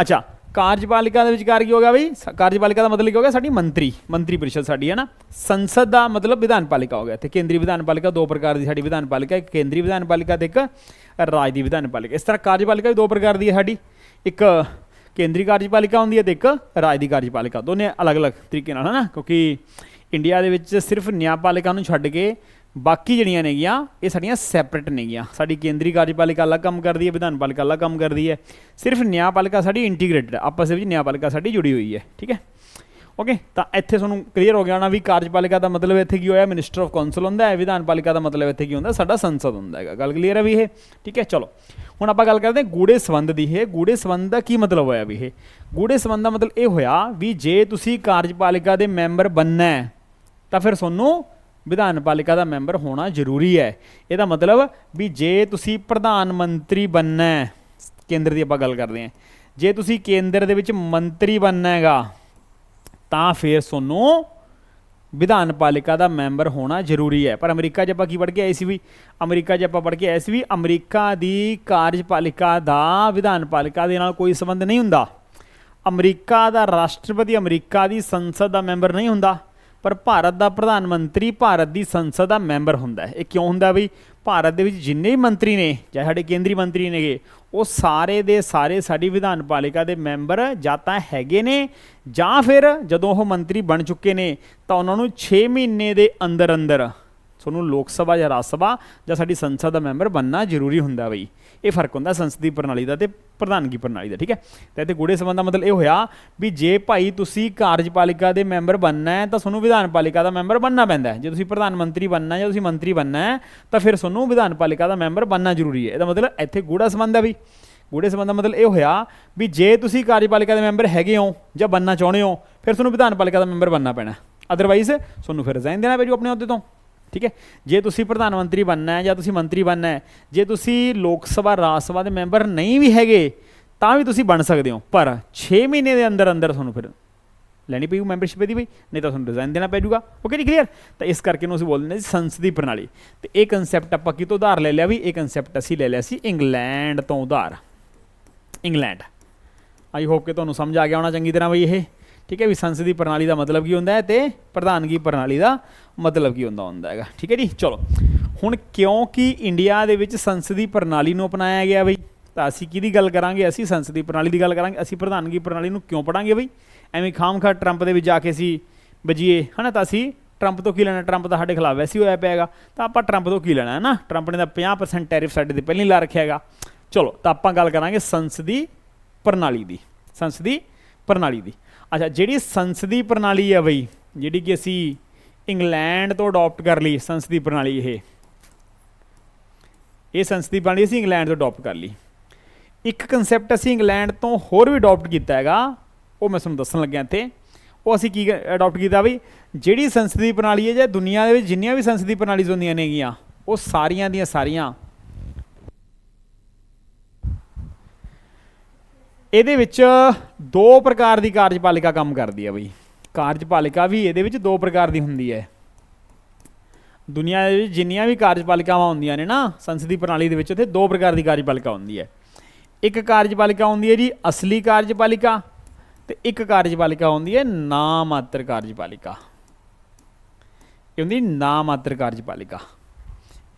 ਅੱਛਾ, ਕਾਰਜਪਾਲਿਕਾ ਦੇ ਵਿਚਕਾਰ ਕੀ ਹੋ ਗਿਆ ਬਈ? ਕਾਰਜਪਾਲਿਕਾ ਦਾ ਮਤਲਬ ਕੀ ਹੋ ਗਿਆ? ਸਾਡੀ ਮੰਤਰੀ ਮੰਤਰੀ ਪਰਿਸ਼ਦ ਸਾਡੀ, ਹੈ ਨਾ? ਸੰਸਦ ਦਾ ਮਤਲਬ ਵਿਧਾਨ ਪਾਲਿਕਾ ਹੋ ਗਿਆ। ਤੇ ਕੇਂਦਰੀ ਵਿਧਾਨ ਪਾਲਿਕਾ, ਦੋ ਪ੍ਰਕਾਰ ਦੀ ਸਾਡੀ ਵਿਧਾਨ ਪਾਲਿਕਾ, ਇੱਕ ਕੇਂਦਰੀ ਵਿਧਾਨ ਪਾਲਿਕਾ ਤੇ ਇੱਕ ਰਾਜ ਦੀ ਵਿਧਾਨ ਪਾਲਿਕਾ। ਇਸ ਤਰ੍ਹਾਂ ਕਾਰਜਪਾਲਿਕਾ ਵੀ ਦੋ ਪ੍ਰਕਾਰ ਦੀ ਹੈ ਸਾਡੀ। ਇੱਕ ਕੇਂਦਰੀ ਕਾਰਜਪਾਲਿਕਾ ਹੁੰਦੀ ਹੈ ਤੇ ਇੱਕ ਰਾਜ ਦੀ ਕਾਰਜਪਾਲਿਕਾ। ਦੋਨੇ ਅਲੱਗ-ਅਲੱਗ ਤਰੀਕੇ ਨਾਲ ਹੈ ਨਾ ਕਿਉਂਕਿ ਇੰਡੀਆ ਦੇ ਵਿੱਚ ਸਿਰਫ ਨਿਆਂਪਾਲਿਕਾ ਨੂੰ ਛੱਡ ਕੇ ਬਾਕੀ ਜਿਹੜੀਆਂ ਨੇਗੀਆਂ, ਇਹ ਸਾਡੀਆਂ ਸੈਪਰੇਟ ਨੇਗੀਆਂ। ਸਾਡੀ ਕੇਂਦਰੀ ਕਾਰਜਪਾਲਿਕਾ ਅਲੱਗ ਕੰਮ ਕਰਦੀ ਹੈ ਵਿਧਾਨ ਪਾਲਿਕਾ ਅਲੱਗ ਕੰਮ ਕਰਦੀ ਹੈ। ਸਿਰਫ ਨਿਆਂਪਾਲਿਕਾ ਸਾਡੀ ਇੰਟੀਗ੍ਰੇਟਡ ਆਪਸ ਦੇ ਵਿੱਚ ਨਿਆਂਪਾਲਿਕਾ ਸਾਡੀ ਜੁੜੀ ਹੋਈ ਹੈ, ਠੀਕ ਹੈ? ਓਕੇ ਤਾਂ ਇੱਥੇ ਤੁਹਾਨੂੰ ਕਲੀਅਰ ਹੋ ਗਿਆ ਹੋਣਾ ਵੀ ਕਾਰਜਪਾਲਿਕਾ ਦਾ ਮਤਲਬ ਇੱਥੇ ਕੀ ਹੋਇਆ ਮਿਨਿਸਟਰ ਆਫ ਕੌਂਸਲ ਹੁੰਦਾ ਹੈ, ਵਿਧਾਨ ਪਾਲਿਕਾ ਦਾ ਮਤਲਬ ਇੱਥੇ ਕੀ ਹੁੰਦਾ, ਸਾਡਾ ਸੰਸਦ ਹੁੰਦਾ ਹੈਗਾ। ਗੱਲ ਕਲੀਅਰ ਹੈ ਵੀ ਇਹ? ਠੀਕ ਹੈ, ਚਲੋ। ਹੁਣ ਆਪਾਂ ਗੱਲ ਕਰਦੇ ਹਾਂ ਗੂੜੇ ਸੰਬੰਧ ਦੀ ਇਹ। ਗੂੜੇ ਸੰਬੰਧ ਦਾ ਕੀ ਮਤਲਬ ਹੋਇਆ ਵੀ ਇਹ? ਗੂੜੇ ਸੰਬੰਧ ਦਾ ਮਤਲਬ ਇਹ ਹੋਇਆ ਵੀ ਜੇ ਤੁਸੀਂ ਕਾਰਜਪਾਲਿਕਾ ਦੇ ਮੈਂਬਰ ਬਣਨਾ ਹੈ, ਤਾਂ ਫਿਰ ਤੁਹਾਨੂੰ ਵਿਧਾਨ ਪਾਲਿਕਾ ਦਾ ਮੈਂਬਰ ਹੋਣਾ ਜ਼ਰੂਰੀ ਹੈ। ਇਹਦਾ ਮਤਲਬ ਵੀ ਜੇ ਤੁਸੀਂ ਪ੍ਰਧਾਨ ਮੰਤਰੀ ਬਣਨਾ ਹੈ, ਕੇਂਦਰ ਦੀ ਆਪਾਂ ਗੱਲ ਕਰਦੇ ਹਾਂ, ਜੇ ਤੁਸੀਂ ਕੇਂਦਰ ਦੇ ਵਿੱਚ ਮੰਤਰੀ ਬਣਨਾ ਹੈਗਾ ਤਾਂ ਫਿਰ ਤੁਹਾਨੂੰ ਵਿਧਾਨਪਾਲਿਕਾ ਦਾ ਮੈਂਬਰ ਹੋਣਾ ਜ਼ਰੂਰੀ ਹੈ। ਪਰ ਅਮਰੀਕਾ 'ਚ ਆਪਾਂ ਕੀ ਪੜ੍ਹ ਕੇ ਆਏ ਸੀ ਵੀ? ਅਮਰੀਕਾ 'ਚ ਆਪਾਂ ਪੜ੍ਹ ਕੇ ਆਏ ਸੀ ਵੀ ਅਮਰੀਕਾ ਦੀ ਕਾਰਜਪਾਲਿਕਾ ਦਾ ਵਿਧਾਨ ਪਾਲਿਕਾ ਦੇ ਨਾਲ ਕੋਈ ਸੰਬੰਧ ਨਹੀਂ ਹੁੰਦਾ। ਅਮਰੀਕਾ ਦਾ ਰਾਸ਼ਟਰਪਤੀ ਅਮਰੀਕਾ ਦੀ ਸੰਸਦ ਦਾ ਮੈਂਬਰ ਨਹੀਂ ਹੁੰਦਾ। ਪਰ ਭਾਰਤ ਦਾ ਪ੍ਰਧਾਨ ਮੰਤਰੀ ਭਾਰਤ ਦੀ ਸੰਸਦ ਦਾ ਮੈਂਬਰ ਹੁੰਦਾ ਹੈ। ਇਹ ਕਿਉਂ ਹੁੰਦਾ ਵੀ? ਭਾਰਤ ਦੇ ਵਿੱਚ ਜਿੰਨੇ ਵੀ ਮੰਤਰੀ ਨੇ, ਚਾਹੇ ਸਾਡੇ ਕੇਂਦਰੀ ਮੰਤਰੀ ਨੇਗੇ ਉਹ ਸਾਰੇ ਦੇ ਸਾਰੇ ਸਾਡੀ ਵਿਧਾਨ ਪਾਲਿਕਾ ਦੇ ਮੈਂਬਰ ਜਾਂ ਤਾਂ ਹੈਗੇ ਨੇ, ਜਾਂ ਫਿਰ ਜਦੋਂ ਉਹ ਮੰਤਰੀ ਬਣ ਚੁੱਕੇ ਨੇ, ਤਾਂ ਉਹਨਾਂ ਨੂੰ 6 ਮਹੀਨੇ ਦੇ ਅੰਦਰ ਅੰਦਰ ਤੁਹਾਨੂੰ ਲੋਕ ਸਭਾ ਜਾਂ ਰਾਜ ਸਭਾ ਜਾਂ ਸਾਡੀ ਸੰਸਦ ਦਾ ਮੈਂਬਰ ਬਣਨਾ ਜ਼ਰੂਰੀ ਹੁੰਦਾ ਬਈ। ਇਹ ਫ਼ਰਕ ਹੁੰਦਾ ਸੰਸਦੀ ਪ੍ਰਣਾਲੀ ਦਾ ਤੇ ਪ੍ਰਧਾਨਗੀ ਪ੍ਰਣਾਲੀ ਦਾ, ਠੀਕ ਹੈ? ਤੇ ਇੱਥੇ ਗੂੜੇ ਸੰਬੰਧ ਦਾ ਮਤਲਬ ਇਹ ਹੋਇਆ ਵੀ ਜੇ ਭਾਈ ਤੁਸੀਂ ਕਾਰਜਪਾਲਿਕਾ ਦੇ ਮੈਂਬਰ ਬਣਨਾ ਹੈ ਤਾਂ ਤੁਹਾਨੂੰ ਵਿਧਾਨ ਪਾਲਿਕਾ ਦਾ ਮੈਂਬਰ ਬਣਨਾ ਪੈਂਦਾ ਹੈ। ਜੇ ਤੁਸੀਂ ਪ੍ਰਧਾਨ ਮੰਤਰੀ ਬਣਨਾ ਜਾਂ ਤੁਸੀਂ ਮੰਤਰੀ ਬਣਨਾ ਹੈ ਤਾਂ ਫਿਰ ਤੁਹਾਨੂੰ ਵਿਧਾਨ ਪਾਲਿਕਾ ਦਾ ਮੈਂਬਰ ਬਣਨਾ ਜ਼ਰੂਰੀ ਹੈ। ਇਹਦਾ ਮਤਲਬ ਇੱਥੇ ਗੂੜਾ ਸੰਬੰਧ ਹੈ ਵੀ ਗੂੜੇ ਸੰਬੰਧ ਦਾ ਮਤਲਬ ਇਹ ਹੋਇਆ ਵੀ ਜੇ ਤੁਸੀਂ ਕਾਰਜਪਾਲਿਕਾ ਦੇ ਮੈਂਬਰ ਹੈਗੇ ਹੋ ਜਾਂ ਬਣਨਾ ਚਾਹੁੰਦੇ ਹੋ, ਫਿਰ ਤੁਹਾਨੂੰ ਵਿਧਾਨ ਪਾਲਿਕਾ ਦਾ ਮੈਂਬਰ ਬਣਨਾ ਪੈਣਾ ਅਦਰਵਾਈਜ਼ ਤੁਹਾਨੂੰ ਫਿਰ ਰਿਜ਼ਾਈਨ ਦੇਣਾ ਪੈ ਪੈਜੂ ਆਪਣੇ ਅਹੁਦੇ ਤੋਂ। ਠੀਕ ਹੈ? ਜੇ ਤੁਸੀਂ ਪ੍ਰਧਾਨ ਮੰਤਰੀ ਬਣਨਾ ਹੈ ਜਾਂ ਤੁਸੀਂ ਮੰਤਰੀ ਬਣਨਾ ਹੈ, ਜੇ ਤੁਸੀਂ ਲੋਕ ਸਭਾ, ਰਾਜ ਸਭਾ ਦੇ ਮੈਂਬਰ ਨਹੀਂ ਵੀ ਹੈਗੇ, ਤਾਂ ਵੀ ਤੁਸੀਂ ਬਣ ਸਕਦੇ ਹੋ। ਪਰ 6 ਮਹੀਨੇ ਦੇ ਅੰਦਰ ਅੰਦਰ ਤੁਹਾਨੂੰ ਫਿਰ ਲੈਣੀ ਪਈ ਮੈਂਬਰਸ਼ਿਪ ਦੀ ਬਈ, ਨਹੀਂ ਤਾਂ ਤੁਹਾਨੂੰ ਰਿਜ਼ਾਈਨ ਦੇਣਾ ਪੈ ਜਾਊਗਾ। ਓਕੇ ਜੀ ਕਲੀਅਰ ਤਾਂ ਇਸ ਕਰਕੇ ਨੂੰ ਅਸੀਂ ਬੋਲਦੇ ਹਾਂ ਜੀ ਸੰਸਦੀ ਪ੍ਰਣਾਲੀ। ਤੇ ਇਹ ਕਨਸੈਪਟ ਆਪਾਂ ਕਿਤੋਂ ਉਧਾਰ ਲੈ ਲਿਆ ਵੀ, ਇਹ ਕਨਸੈਪਟ ਅਸੀਂ ਲੈ ਲਿਆ ਸੀ ਇੰਗਲੈਂਡ ਤੋਂ ਉਧਾਰ। ਇੰਗਲੈਂਡ। ਆਈ ਹੋਪ ਕਿ ਤੁਹਾਨੂੰ ਸਮਝ ਆ ਗਿਆ ਹੋਣਾ ਚੰਗੀ ਤਰ੍ਹਾਂ ਬਈ ਇਹ। ਠੀਕ ਹੈ ਵੀ ਸੰਸਦੀ ਪ੍ਰਣਾਲੀ ਦਾ ਮਤਲਬ ਕੀ ਹੁੰਦਾ ਹੈ ਤੇ ਪ੍ਰਧਾਨਗੀ ਪ੍ਰਣਾਲੀ ਦਾ ਮਤਲਬ ਕੀ ਹੁੰਦਾ ਹੁੰਦਾ ਹੈਗਾ। ਠੀਕ ਹੈ ਜੀ? ਚਲੋ। ਹੁਣ ਕਿਉਂਕਿ ਇੰਡੀਆ ਦੇ ਵਿੱਚ ਸੰਸਦੀ ਪ੍ਰਣਾਲੀ ਨੂੰ ਅਪਣਾਇਆ ਗਿਆ ਬਈ, ਤਾਂ ਅਸੀਂ ਕਿਹਦੀ ਗੱਲ ਕਰਾਂਗੇ? ਅਸੀਂ ਸੰਸਦੀ ਪ੍ਰਣਾਲੀ ਦੀ ਗੱਲ ਕਰਾਂਗੇ। ਅਸੀਂ ਪ੍ਰਧਾਨਗੀ ਪ੍ਰਣਾਲੀ ਨੂੰ ਕਿਉਂ ਪੜਾਂਗੇ ਬਈ? ਐਵੇਂ ਖਾਮਖਾ ਟਰੰਪ ਦੇ ਵਿੱਚ ਜਾ ਕੇ ਅਸੀਂ ਵਜੀਏ ਹਨਾ? ਤਾਂ ਅਸੀਂ ਟਰੰਪ ਤੋਂ ਕੀ ਲੈਣਾ? ਟਰੰਪ ਤਾਂ ਸਾਡੇ ਖਿਲਾਫ ਵੈਸੇ ਹੀ ਹੋਇਆ ਪਿਆਗਾ ਤਾਂ ਆਪਾਂ ਟਰੰਪ ਤੋਂ ਕੀ ਲੈਣਾ ਹੈ ਨਾ ਟਰੰਪ ਨੇ ਤਾਂ 50% ਟੈਰਿਫ ਸਾਡੇ ਤੇ ਪਹਿਲਾਂ ਹੀ ਲਾ ਰੱਖਿਆ ਹੈਗਾ। ਚਲੋ, ਤਾਂ ਆਪਾਂ ਗੱਲ ਕਰਾਂਗੇ ਸੰਸਦੀ ਪ੍ਰਣਾਲੀ ਦੀ ਸੰਸਦੀ ਪ੍ਰਣਾਲੀ ਦੀ। ਅੱਛਾ, ਜਿਹੜੀ ਸੰਸਦੀ ਪ੍ਰਣਾਲੀ ਹੈ ਬਈ, ਜਿਹੜੀ ਕਿ ਅਸੀਂ ਇੰਗਲੈਂਡ ਤੋਂ ਅਡਾਪਟ ਕਰ ਲਈ ਸੰਸਦੀ ਪ੍ਰਣਾਲੀ ਇਹ। ਇਹ ਸੰਸਦੀ ਪ੍ਰਣਾਲੀ ਅਸੀਂ ਇੰਗਲੈਂਡ ਤੋਂ ਅਡਾਪਟ ਕਰ ਲਈ। ਇੱਕ ਕਨਸੈਪਟ ਅਸੀਂ ਇੰਗਲੈਂਡ ਤੋਂ ਹੋਰ ਵੀ ਅਡਾਪਟ ਕੀਤਾ ਹੈਗਾ, ਉਹ ਮੈਂ ਤੁਹਾਨੂੰ ਦੱਸਣ ਲੱਗਿਆ ਇੱਥੇ। ਉਹ ਅਸੀਂ ਕੀ ਅਡਾਪਟ ਕੀਤਾ ਬਈ, ਜਿਹੜੀ ਸੰਸਦੀ ਪ੍ਰਣਾਲੀ ਹੈ ਜਾਂ ਦੁਨੀਆ ਦੇ ਵਿੱਚ ਜਿੰਨੀਆਂ ਵੀ ਸੰਸਦੀ ਪ੍ਰਣਾਲੀਆਂ ਹੁੰਦੀਆਂ ਨੇਗੀਆਂ, ਉਹ ਸਾਰੀਆਂ ਦੀਆਂ ਸਾਰੀਆਂ ਇਹਦੇ ਵਿੱਚ ਦੋ ਪ੍ਰਕਾਰ ਦੀ ਕਾਰਜਪਾਲਿਕਾ ਕੰਮ ਕਰਦੀ ਹੈ ਬਈ। ਕਾਰਜਪਾਲਿਕਾ ਵੀ ਇਹਦੇ ਵਿੱਚ ਦੋ ਪ੍ਰਕਾਰ ਦੀ ਹੁੰਦੀ ਹੈ ਦੁਨੀਆ ਦੇ ਵਿੱਚ ਜਿੰਨੀਆਂ ਵੀ ਕਾਰਜਪਾਲਿਕਾਵਾਂ ਹੁੰਦੀਆਂ ਨੇ ਨਾ, ਸੰਸਦੀ ਪ੍ਰਣਾਲੀ ਦੇ ਵਿੱਚ ਉੱਥੇ ਦੋ ਪ੍ਰਕਾਰ ਦੀ ਕਾਰਜਪਾਲਿਕਾ ਹੁੰਦੀ ਹੈ ਇੱਕ ਕਾਰਜਪਾਲਿਕਾ ਹੁੰਦੀ ਹੈ ਜੀ ਅਸਲੀ ਕਾਰਜਪਾਲਿਕਾ ਤੇ ਇੱਕ ਕਾਰਜਪਾਲਿਕਾ ਹੁੰਦੀ ਹੈ ਨਾਮਾਤਰ ਕਾਰਜਪਾਲਿਕਾ। ਇਹ ਹੁੰਦੀ ਨਾਮਾਤਰ ਕਾਰਜਪਾਲਿਕਾ।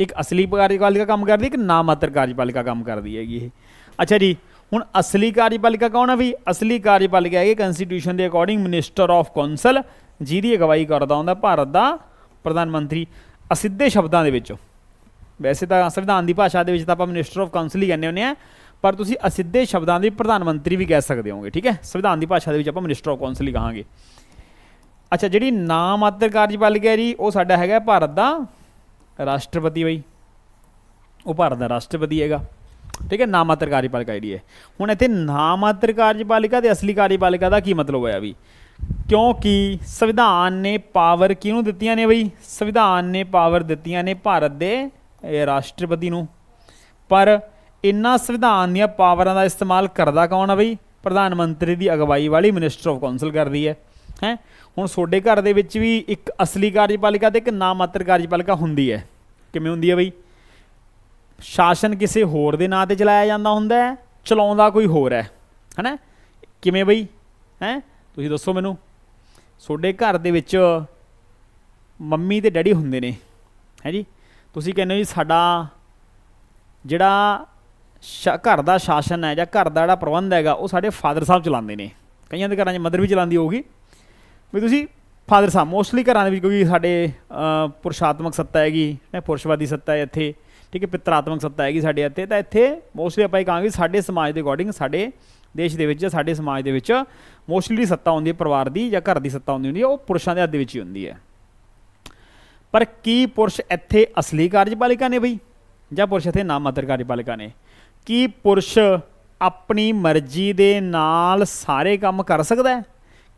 ਇੱਕ ਅਸਲੀ ਕਾਰਜਪਾਲਿਕਾ ਕੰਮ ਕਰਦੀ ਹੈ ਇੱਕ ਨਾਮਾਤਰ ਕਾਰਜਪਾਲਿਕਾ ਕੰਮ ਕਰਦੀ ਹੈਗੀ ਇਹ। ਅੱਛਾ ਜੀ ਹੁਣ ਅਸਲੀ ਕਾਰਜਪਾਲਿਕਾ ਕੌਣ ਆ ਵੀ? ਅਸਲੀ ਕਾਰਜਪਾਲਿਕਾ ਹੈਗੀ ਕਨਸਟੀਟਿਊਸ਼ਨ ਦੇ ਅਕੋਰਡਿੰਗ ਮਿਨਿਸਟਰ ਆਫ ਕੌਂਸਲ ਜਿਹਦੀ ਅਗਵਾਈ ਕਰਦਾ ਹੁੰਦਾ ਭਾਰਤ ਦਾ ਪ੍ਰਧਾਨ ਮੰਤਰੀ। ਅਸਿੱਧੇ ਸ਼ਬਦਾਂ ਦੇ ਵਿੱਚ। ਵੈਸੇ ਤਾਂ ਸੰਵਿਧਾਨ ਦੀ ਭਾਸ਼ਾ ਦੇ ਵਿੱਚ ਤਾਂ ਆਪਾਂ ਮਿਨਿਸਟਰ ਆਫ ਕੌਂਸਲ ਹੀ ਕਹਿੰਦੇ ਹੁੰਦੇ ਆ, ਪਰ ਤੁਸੀਂ ਅਸਿੱਧੇ ਸ਼ਬਦਾਂ ਦੇ ਪ੍ਰਧਾਨ ਮੰਤਰੀ ਵੀ ਕਹਿ ਸਕਦੇ ਹੋਗੇ, ਠੀਕ ਹੈ? ਸੰਵਿਧਾਨ ਦੀ ਭਾਸ਼ਾ ਦੇ ਵਿੱਚ ਆਪਾਂ ਮਿਨਿਸਟਰ ਆਫ ਕੌਂਸਲ ਹੀ ਕਹਾਂਗੇ। ਅੱਛਾ, ਜਿਹੜੀ ਨਾਮਾਤਰ ਕਾਰਜਪਾਲਿਕਾ ਜੀ, ਉਹ ਸਾਡਾ ਹੈਗਾ ਭਾਰਤ ਦਾ ਰਾਸ਼ਟਰਪਤੀ ਬਈ। ਉਹ ਭਾਰਤ ਦਾ ਰਾਸ਼ਟਰਪਤੀ ਹੈਗਾ। ਠੀਕ ਹੈ, ਨਾਮਾਤਰ ਕਾਰਜਪਾਲਿਕਾ ਜਿਹੜੀ ਹੈ। ਹੁਣ ਇੱਥੇ ਨਾਮਾਤਰ ਕਾਰਜਪਾਲਿਕਾ ਤੇ ਅਸਲੀ ਕਾਰਜਪਾਲਿਕਾ ਦਾ ਕੀ ਮਤਲਬ ਹੋਇਆ ਵੀ? ਕਿਉਂਕਿ ਸੰਵਿਧਾਨ ਨੇ ਪਾਵਰ ਕਿਹਨੂੰ ਦਿੱਤੀਆਂ ਨੇ ਬਈ? ਸੰਵਿਧਾਨ ਨੇ ਪਾਵਰ ਦਿੱਤੀਆਂ ਨੇ ਭਾਰਤ ਦੇ ਰਾਸ਼ਟਰਪਤੀ ਨੂੰ। ਪਰ ਇਨ੍ਹਾਂ ਸੰਵਿਧਾਨ ਦੀਆਂ ਪਾਵਰਾਂ ਦਾ ਇਸਤੇਮਾਲ ਕਰਦਾ ਕੌਣ ਆ ਬਈ? ਪ੍ਰਧਾਨ ਮੰਤਰੀ ਦੀ ਅਗਵਾਈ ਵਾਲੀ ਮਿਨਿਸਟਰ ਆਫ ਕਾਉਂਸਲ ਕਰਦੀ ਹੈ। ਹੈ? ਹੁਣ ਤੁਹਾਡੇ ਘਰ ਦੇ ਵਿੱਚ ਵੀ ਇੱਕ ਅਸਲੀ ਕਾਰਜਪਾਲਿਕਾ ਤੇ ਇੱਕ ਨਾਮਾਤਰ ਕਾਰਜਪਾਲਿਕਾ ਹੁੰਦੀ ਹੈ। ਕਿਵੇਂ ਹੁੰਦੀ ਹੈ ਬਈ? ਸ਼ਾਸਨ ਕਿਸੇ ਹੋਰ ਦੇ ਨਾਂ ਤੇ ਚਲਾਇਆ ਜਾਂਦਾ ਹੁੰਦਾ ਹੈ ਚਲਾਉਂਦਾ ਕੋਈ ਹੋਰ ਹੈ, ਹੈਨਾ? ਕਿਵੇਂ ਬਈ? ਹੈ? ਤੁਸੀਂ ਦੱਸੋ ਮੈਨੂੰ। ਤੁਹਾਡੇ ਘਰ ਦੇ ਵਿੱਚ ਮੰਮੀ ਤੇ ਡੈਡੀ ਹੁੰਦੇ ਨੇ, ਹੈ ਜੀ? ਤੁਸੀਂ ਕਹਿੰਦੇ ਹੋ ਜੀ ਸਾਡਾ ਜਿਹੜਾ ਸ਼ਾ- ਘਰ ਦਾ ਸ਼ਾਸਨ ਹੈ ਜਾਂ ਘਰ ਦਾ ਜਿਹੜਾ ਪ੍ਰਬੰਧ ਹੈਗਾ, ਉਹ ਸਾਡੇ ਫਾਦਰ ਸਾਹਿਬ ਚਲਾਉਂਦੇ ਨੇ। ਕਈਆਂ ਦੇ ਘਰਾਂ 'ਚ ਮਦਰ ਵੀ ਚਲਾਉਂਦੀ ਹੋਊਗੀ। ਵੀ ਤੁਸੀਂ ਫਾਦਰ ਸਾਹਿਬ ਮੋਸਟਲੀ ਘਰਾਂ ਦੇ ਵਿੱਚ ਕਿਉਂਕਿ ਸਾਡੇ ਪੁਰਸ਼ਾਤਮਕ ਸੱਤਾ ਹੈਗੀ ਹੈ ਪੁਰਸ਼ਵਾਦੀ ਸੱਤਾ ਹੈ ਇੱਥੇ। ਠੀਕ ਹੈ, ਪਿਤਰਾਤਮਕ ਸੱਤਾ ਹੈਗੀ ਸਾਡੇ ਇੱਥੇ, ਤਾਂ ਇੱਥੇ ਮੋਸਟਲੀ ਆਪਾਂ ਇਹ ਕਹਾਂਗੇ ਸਾਡੇ ਸਮਾਜ ਦੇ ਅਕੋਰਡਿੰਗ ਸਾਡੇ ਦੇਸ਼ ਦੇ ਵਿੱਚ ਜਾਂ ਸਾਡੇ ਸਮਾਜ ਦੇ ਵਿੱਚ ਮੋਸਟਲੀ ਸੱਤਾ ਹੁੰਦੀ ਹੈ, ਪਰਿਵਾਰ ਦੀ ਜਾਂ ਘਰ ਦੀ ਸੱਤਾ ਹੁੰਦੀ ਹੁੰਦੀ ਹੈ, ਉਹ ਪੁਰਸ਼ਾਂ ਦੇ ਹੱਥ ਦੇ ਵਿੱਚ ਹੀ ਹੁੰਦੀ ਹੈ। ਪਰ ਕੀ ਪੁਰਸ਼ ਇੱਥੇ ਅਸਲੀ ਕਾਰਜਪਾਲਿਕਾ ਨੇ ਬਈ? ਜਾਂ ਪੁਰਸ਼ ਇੱਥੇ ਨਾਮਾਤਰ ਕਾਰਜਪਾਲਿਕਾ ਨੇ? ਕੀ ਪੁਰਸ਼ ਆਪਣੀ ਮਰਜ਼ੀ ਦੇ ਨਾਲ ਸਾਰੇ ਕੰਮ ਕਰ ਸਕਦਾ ਹੈ?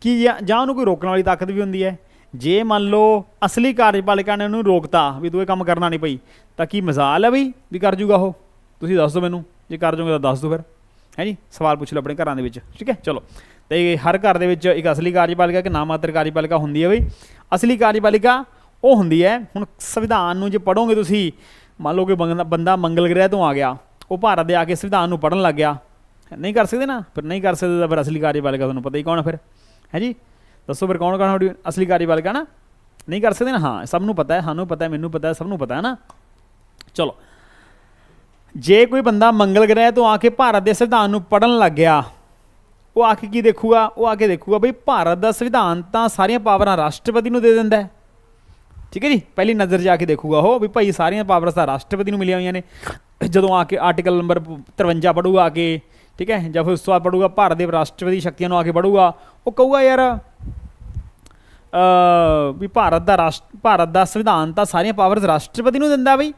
ਕੀ ਜਾਂ ਉਹਨੂੰ ਕੋਈ ਰੋਕਣ ਵਾਲੀ ਤਾਕਤ ਵੀ ਹੁੰਦੀ ਹੈ? ਜੇ ਮੰਨ ਲਓ ਅਸਲੀ ਕਾਰਜਪਾਲਿਕਾ ਨੇ ਉਹਨੂੰ ਰੋਕਤਾ ਵੀ ਤੂੰ ਇਹ ਕੰਮ ਕਰਨਾ ਨਹੀਂ ਪਈ, ਤਾਂ ਕੀ ਮਜ਼ਾਲ ਹੈ ਬਈ ਵੀ ਕਰ ਜੂਗਾ ਉਹ? ਤੁਸੀਂ ਦੱਸ ਦਿਓ ਮੈਨੂੰ, ਜੇ ਕਰ ਜੋਗੇ ਤਾਂ ਦੱਸ ਦਿਓ ਫਿਰ। ਹੈ ਜੀ? ਸਵਾਲ ਪੁੱਛ ਲਓ ਆਪਣੇ ਘਰਾਂ ਦੇ ਵਿੱਚ, ਠੀਕ ਹੈ? ਚਲੋ। ਤੇ ਹਰ ਘਰ ਦੇ ਵਿੱਚ ਇੱਕ ਅਸਲੀ ਕਾਰਜਪਾਲਿਕਾ ਕਿ ਨਾਮਾਤਰ ਕਾਰਜਪਾਲਿਕਾ ਹੁੰਦੀ ਹੈ ਬਈ? ਅਸਲੀ ਕਾਰਜਪਾਲਿਕਾ ਉਹ ਹੁੰਦੀ ਹੈ, ਹੁਣ ਸੰਵਿਧਾਨ ਨੂੰ ਜੇ ਪੜੋਗੇ ਤੁਸੀਂ, ਮੰਨ ਲਓ ਕਿ ਬੰਦਾ ਬੰਦਾ ਮੰਗਲ ਗ੍ਰਹਿ ਤੋਂ ਆ ਗਿਆ, ਉਹ ਭਾਰਤ ਦੇ ਆ ਕੇ ਸੰਵਿਧਾਨ ਨੂੰ ਪੜਨ ਲੱਗ ਗਿਆ। ਨਹੀਂ ਕਰ ਸਕਦੇ ਨਾ? ਫਿਰ ਨਹੀਂ ਕਰ ਸਕਦੇ ਤਾਂ ਫਿਰ ਅਸਲੀ ਕਾਰਜਪਾਲਿਕਾ ਤੁਹਾਨੂੰ ਪਤਾ ਹੀ ਕੌਣ ਫਿਰ। ਹੈ ਜੀ? ਦੱਸੋ ਫਿਰ ਕੌਣ ਕੌਣ ਤੁਹਾਡੀ ਅਸਲੀ ਕਾਰਜਪਾਲਿਕਾ ਨਾ? ਨਹੀਂ ਕਰ ਸਕਦੇ ਨਾ? ਹਾਂ, ਸਭ ਨੂੰ ਪਤਾ ਹੈ, ਸਾਨੂੰ ਪਤਾ ਹੈ, ਮੈਨੂੰ ਪਤਾ ਹੈ, ਸਭ ਨੂੰ ਪਤਾ ਹੈ ਨਾ? ਚਲੋ। ਜੇ ਕੋਈ ਬੰਦਾ ਮੰਗਲ ਗ੍ਰਹਿ ਤੋਂ ਆ ਕੇ ਭਾਰਤ ਦੇ ਸੰਵਿਧਾਨ ਨੂੰ ਪੜਨ ਲੱਗ ਗਿਆ, ਉਹ ਆ ਕੇ ਕੀ ਦੇਖੂਗਾ? ਉਹ ਆ ਕੇ ਦੇਖੂਗਾ ਬਈ ਭਾਰਤ ਦਾ ਸੰਵਿਧਾਨ ਤਾਂ ਸਾਰੀਆਂ ਪਾਵਰਾਂ ਰਾਸ਼ਟਰਪਤੀ ਨੂੰ ਦੇ ਦਿੰਦਾ ਹੈ। ਠੀਕ ਹੈ ਜੀ? ਪਹਿਲੀ ਨਜ਼ਰ ਜਾ ਕੇ ਦੇਖੂਗਾ ਉਹ ਵੀ ਭਾਈ ਸਾਰੀਆਂ ਪਾਵਰਾਂ ਤਾਂ ਰਾਸ਼ਟਰਪਤੀ ਨੂੰ ਮਿਲੀਆਂ ਹੋਈਆਂ ਨੇ। ਜਦੋਂ ਆ ਕੇ ਆਰਟੀਕਲ ਨੰਬਰ 53 ਪੜੂਗਾ ਆ ਕੇ ਠੀਕ ਹੈ? ਜਾਂ ਫਿਰ ਉਸ ਤੋਂ ਬਾਅਦ ਪੜੂਗਾ ਭਾਰਤ ਦੇ ਰਾਸ਼ਟਰਪਤੀ ਸ਼ਕਤੀਆਂ ਨੂੰ ਆ ਕੇ ਪੜੂਗਾ ਉਹ ਕਹੂਗਾ, ਯਾਰ ਵੀ ਭਾਰਤ ਦਾ ਰਾਸ਼ਟਰ ਭਾਰਤ ਦਾ ਸੰਵਿਧਾਨ ਤਾਂ ਸਾਰੀਆਂ ਪਾਵਰਸ ਰਾਸ਼ਟਰਪਤੀ ਨੂੰ ਦਿੰਦਾ ਬਈ।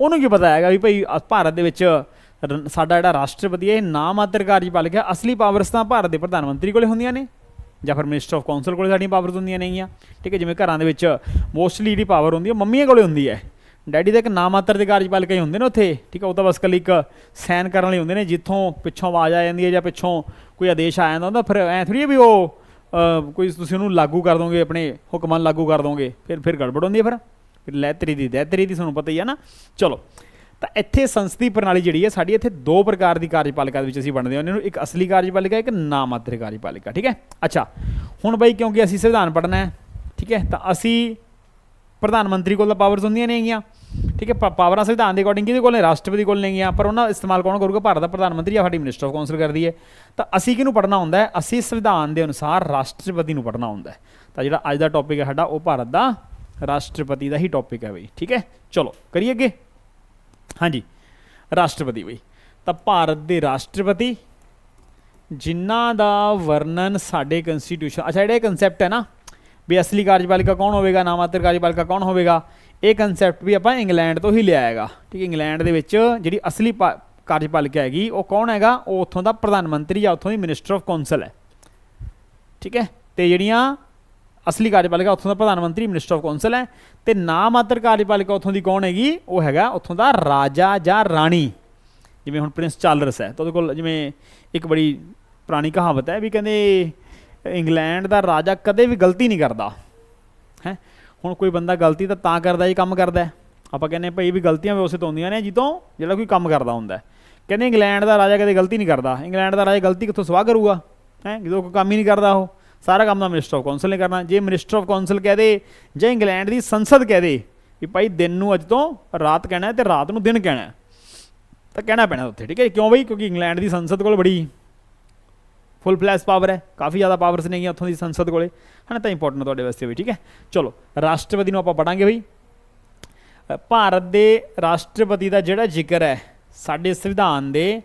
ਉਹਨੂੰ ਕੀ ਪਤਾ ਹੈਗਾ ਵੀ ਭਾਈ ਭਾਰਤ ਦੇ ਵਿੱਚ ਰ- ਸਾਡਾ ਜਿਹੜਾ ਰਾਸ਼ਟਰਪਤੀ ਹੈ, ਇਹ ਨਾਮਾਤਰ ਕਾਰਜਪਾਲਿਕਾ ਅਸਲੀ ਪਾਵਰਸ ਤਾਂ ਭਾਰਤ ਦੇ ਪ੍ਰਧਾਨ ਮੰਤਰੀ ਕੋਲੇ ਹੁੰਦੀਆਂ ਨੇ, ਜਾਂ ਫਿਰ ਮਿਨਿਸਟਰ ਆਫ ਕਾਉਂਸਲ ਕੋਲੇ ਸਾਡੀਆਂ ਪਾਵਰਸ ਹੁੰਦੀਆਂ ਨੇਗੀਆਂ। ਠੀਕ ਹੈ? ਜਿਵੇਂ ਘਰਾਂ ਦੇ ਵਿੱਚ ਮੋਸਟਲੀ ਜਿਹੜੀ ਪਾਵਰ ਹੁੰਦੀ ਹੈ ਮੰਮੀਆਂ ਕੋਲੇ ਹੁੰਦੀ ਹੈ। ਡੈਡੀ ਦਾ ਇੱਕ ਨਾਮਾਤਰ ਦੇ ਕਾਰਜਪਾਲਿਕਾ ਹੀ ਹੁੰਦੇ ਨੇ ਉੱਥੇ। ਠੀਕ ਹੈ ਉਹ ਤਾਂ ਬਸ ਕੱਲੀ ਇੱਕ ਸਾਈਨ ਕਰਨ ਲਈ ਹੁੰਦੇ ਨੇ, ਜਿੱਥੋਂ ਪਿੱਛੋਂ ਆਵਾਜ਼ ਆ ਜਾਂਦੀ ਹੈ ਜਾਂ ਪਿੱਛੋਂ ਕੋਈ ਆਦੇਸ਼ ਆ ਜਾਂਦਾ ਹੁੰਦਾ, ਫਿਰ ਐ ਥੋੜੀ ਵੀ ਉਹ ਕੋਈ ਤੁਸੀਂ ਉਹਨੂੰ ਲਾਗੂ ਕਰ ਦੋਗੇ, ਆਪਣੇ ਹੁਕਮਾਂ ਨੂੰ ਲਾਗੂ ਕਰ ਦੋਗੇ, ਫਿਰ ਫਿਰ ਗੜਬੜ ਹੁੰਦੀ ਹੈ ਫਿਰ। ਫਿਰ ਲੈ ਦੀ ਦੇ ਦੀ ਤੁਹਾਨੂੰ ਪਤਾ ਹੀ ਹੈ ਨਾ। ਚਲੋ, ਤਾਂ ਇੱਥੇ ਸੰਸਦੀ ਪ੍ਰਣਾਲੀ ਜਿਹੜੀ ਹੈ, ਸਾਡੀ ਇੱਥੇ ਦੋ ਪ੍ਰਕਾਰ ਦੀ ਕਾਰਜਪਾਲਿਕਾ ਦੇ ਵਿੱਚ ਅਸੀਂ ਵੰਡਦੇ ਹਾਂ। ਇਹਨਾਂ ਨੂੰ ਇੱਕ ਅਸਲੀ ਕਾਰਜਪਾਲਿਕਾ, ਇੱਕ ਨਾਮਾਤਰ ਕਾਰਜਪਾਲਿਕਾ, ਠੀਕ ਹੈ? ਅੱਛਾ, ਹੁਣ ਬਈ ਕਿਉਂਕਿ ਅਸੀਂ ਸੰਵਿਧਾਨ ਪੜ੍ਹਨਾ ਹੈ, ਠੀਕ ਹੈ, ਤਾਂ ਅਸੀਂ ਪ੍ਰਧਾਨ ਮੰਤਰੀ ਕੋਲ ਤਾਂ ਪਾਵਰਸ ਹੁੰਦੀਆਂ ਨੇਗੀਆਂ ਠੀਕ ਹੈ ਪਾਵਰਾਂ ਸੰਵਿਧਾਨ ਦੇ ਅਕੋਰਡਿੰਗ ਕਿਹਦੇ ਕੋਲ ਨੇ? ਰਾਸ਼ਟਰਪਤੀ ਕੋਲ ਨੇਗੀਆਂ ਪਰ ਉਹਨਾਂ ਦਾ ਇਸਤੇਮਾਲ ਕੌਣ ਕਰੂਗਾ? ਭਾਰਤ ਦਾ ਪ੍ਰਧਾਨ ਮੰਤਰੀ ਜਾਂ ਸਾਡੀ ਮਿਨਿਸਟਰ ਆਫ ਕੌਂਸਲ ਕਰਦੀ ਹੈ। ਤਾਂ ਅਸੀਂ ਕਿਹਨੂੰ ਪੜ੍ਹਨਾ ਹੁੰਦਾ ਹੈ? ਅਸੀਂ ਸੰਵਿਧਾਨ ਦੇ ਅਨੁਸਾਰ ਰਾਸ਼ਟਰਪਤੀ ਨੂੰ ਪੜ੍ਹਨਾ ਹੁੰਦਾ ਹੈ। ਤਾਂ ਜਿਹੜਾ ਅੱਜ ਦਾ ਟੌਪਿਕ ਹੈ ਸਾਡਾ, ਉਹ ਭਾਰਤ ਦਾ ਰਾਸ਼ਟਰਪਤੀ ਦਾ ਹੀ ਟੌਪਿਕ ਹੈ ਬਈ। ਠੀਕ ਹੈ? ਚਲੋ, ਕਰੀਏ ਅੱਗੇ। ਹਾਂਜੀ, ਰਾਸ਼ਟਰਪਤੀ ਬਈ। ਤਾਂ ਭਾਰਤ ਦੇ ਰਾਸ਼ਟਰਪਤੀ, ਜਿਨ੍ਹਾਂ ਦਾ ਵਰਣਨ ਸਾਡੇ ਕਨਸਟੀਟਿਊਸ਼ਨ ਅੱਛਾ, ਜਿਹੜਾ ਇਹ ਕਨਸੈਪਟ ਹੈ ਨਾ ਵੀ ਅਸਲੀ ਕਾਰਜਪਾਲਿਕਾ ਕੌਣ ਹੋਵੇਗਾ, ਨਾਮਾਤਰ ਕਾਰਜਪਾਲਿਕਾ ਕੌਣ ਹੋਵੇਗਾ? ਇਹ ਕਨਸੈਪਟ ਵੀ ਆਪਾਂ ਇੰਗਲੈਂਡ ਤੋਂ ਹੀ ਲਿਆ ਹੈਗਾ। ਠੀਕ ਹੈ, ਇੰਗਲੈਂਡ ਦੇ ਵਿੱਚ ਜਿਹੜੀ ਅਸਲੀ ਪਾ- ਕਾਰਜਪਾਲਿਕਾ ਹੈਗੀ, ਉਹ ਕੌਣ ਹੈਗਾ? ਉਹ ਉੱਥੋਂ ਦਾ ਪ੍ਰਧਾਨ ਮੰਤਰੀ ਜਾਂ ਉੱਥੋਂ ਦੀ ਮਿਨਿਸਟਰ ਆਫ ਕੌਂਸਲ ਹੈ। ਠੀਕ ਹੈ, ਤੇ ਜਿਹੜੀਆਂ ਅਸਲੀ ਕਾਰਜਪਾਲਿਕਾ ਉੱਥੋਂ ਦਾ ਪ੍ਰਧਾਨ ਮੰਤਰੀ ਮਿਨਿਸਟਰ ਆਫ ਕੌਂਸਲ ਹੈ, ਤੇ ਨਾਮਾਤਰ ਕਾਰਜਪਾਲਿਕਾ ਉੱਥੋਂ ਦੀ ਕੌਣ ਹੈਗੀ? ਉਹ ਹੈਗਾ ਉੱਥੋਂ ਦਾ ਰਾਜਾ ਜਾਂ ਰਾਣੀ। ਜਿਵੇਂ ਹੁਣ ਪ੍ਰਿੰਸ ਚਾਰਲਸ ਹੈ, ਤਾਂ ਉਹਦੇ ਕੋਲ ਜਿਵੇਂ ਇੱਕ ਬੜੀ ਪੁਰਾਣੀ ਕਹਾਵਤ ਹੈ ਵੀ ਕਹਿੰਦੇ, ਇੰਗਲੈਂਡ ਦਾ ਰਾਜਾ ਕਦੇ ਵੀ ਗਲਤੀ ਨਹੀਂ ਕਰਦਾ। ਹੈ ਹੁਣ ਕੋਈ ਬੰਦਾ ਗਲਤੀ ਤਾਂ ਤਾਂ ਕਰਦਾ ਜੀ ਕੰਮ ਕਰਦਾ ਆਪਾਂ ਕਹਿੰਦੇ ਭਾਈ ਵੀ ਗਲਤੀਆਂ ਵੀ ਉਸੇ ਤੋਂ ਹੁੰਦੀਆਂ ਨੇ, ਜਿੱਤੋਂ ਜਿਹੜਾ ਕੋਈ ਕੰਮ ਕਰਦਾ ਹੁੰਦਾ ਕਹਿੰਦੇ ਇੰਗਲੈਂਡ ਦਾ ਰਾਜਾ ਕਦੇ ਗਲਤੀ ਨਹੀਂ ਕਰਦਾ। ਇੰਗਲੈਂਡ ਦਾ ਰਾਜਾ ਗਲਤੀ ਕਿੱਥੋਂ ਸਵਾਹ ਕਰੂਗਾ? ਹੈ, ਜਦੋਂ ਕੋਈ ਕੰਮ ਹੀ ਨਹੀਂ ਕਰਦਾ ਉਹ। ਸਾਰਾ ਕੰਮ ਦਾ ਮਿਨਿਸਟਰ ਆਫ ਕੌਂਸਲ ਨੇ ਕਰਨਾ। ਜੇ ਮਿਨਿਸਟਰ ਆਫ ਕੌਂਸਲ ਕਹਿ ਦੇ, ਜਾਂ ਇੰਗਲੈਂਡ ਦੀ ਸੰਸਦ ਕਹਿ ਦੇ ਵੀ ਭਾਈ ਦਿਨ ਨੂੰ ਅੱਜ ਤੋਂ ਰਾਤ ਕਹਿਣਾ ਹੈ ਤੇ ਰਾਤ ਨੂੰ ਦਿਨ ਕਹਿਣਾ ਤਾਂ ਕਹਿਣਾ ਪੈਣਾ ਉੱਥੇ, ਠੀਕ ਹੈ ਕਿਉਂ ਬਈ? ਕਿਉਂਕਿ ਇੰਗਲੈਂਡ ਦੀ ਸੰਸਦ ਕੋਲ ਬੜੀ ਫੁੱਲ ਫਲੈਸ਼ ਪਾਵਰ ਹੈ, ਕਾਫੀ ਜ਼ਿਆਦਾ ਪਾਵਰਸ ਨੇਗੀਆਂ ਉੱਥੋਂ ਦੀ ਸੰਸਦ ਕੋਲੇ। ਹਨਾ, ਤਾਂ ਇੰਪੋਰਟੈਂਟ ਤੁਹਾਡੇ ਵਾਸਤੇ ਵੀ, ਠੀਕ ਹੈ? ਚਲੋ, ਰਾਸ਼ਟਰਪਤੀ ਨੂੰ ਆਪਾਂ ਪੜਾਂਗੇ ਬਈ। ਭਾਰਤ ਦੇ ਰਾਸ਼ਟਰਪਤੀ ਦਾ ਜਿਹੜਾ ਜ਼ਿਕਰ ਹੈ, ਸਾਡੇ ਸੰਵਿਧਾਨ ਦੇ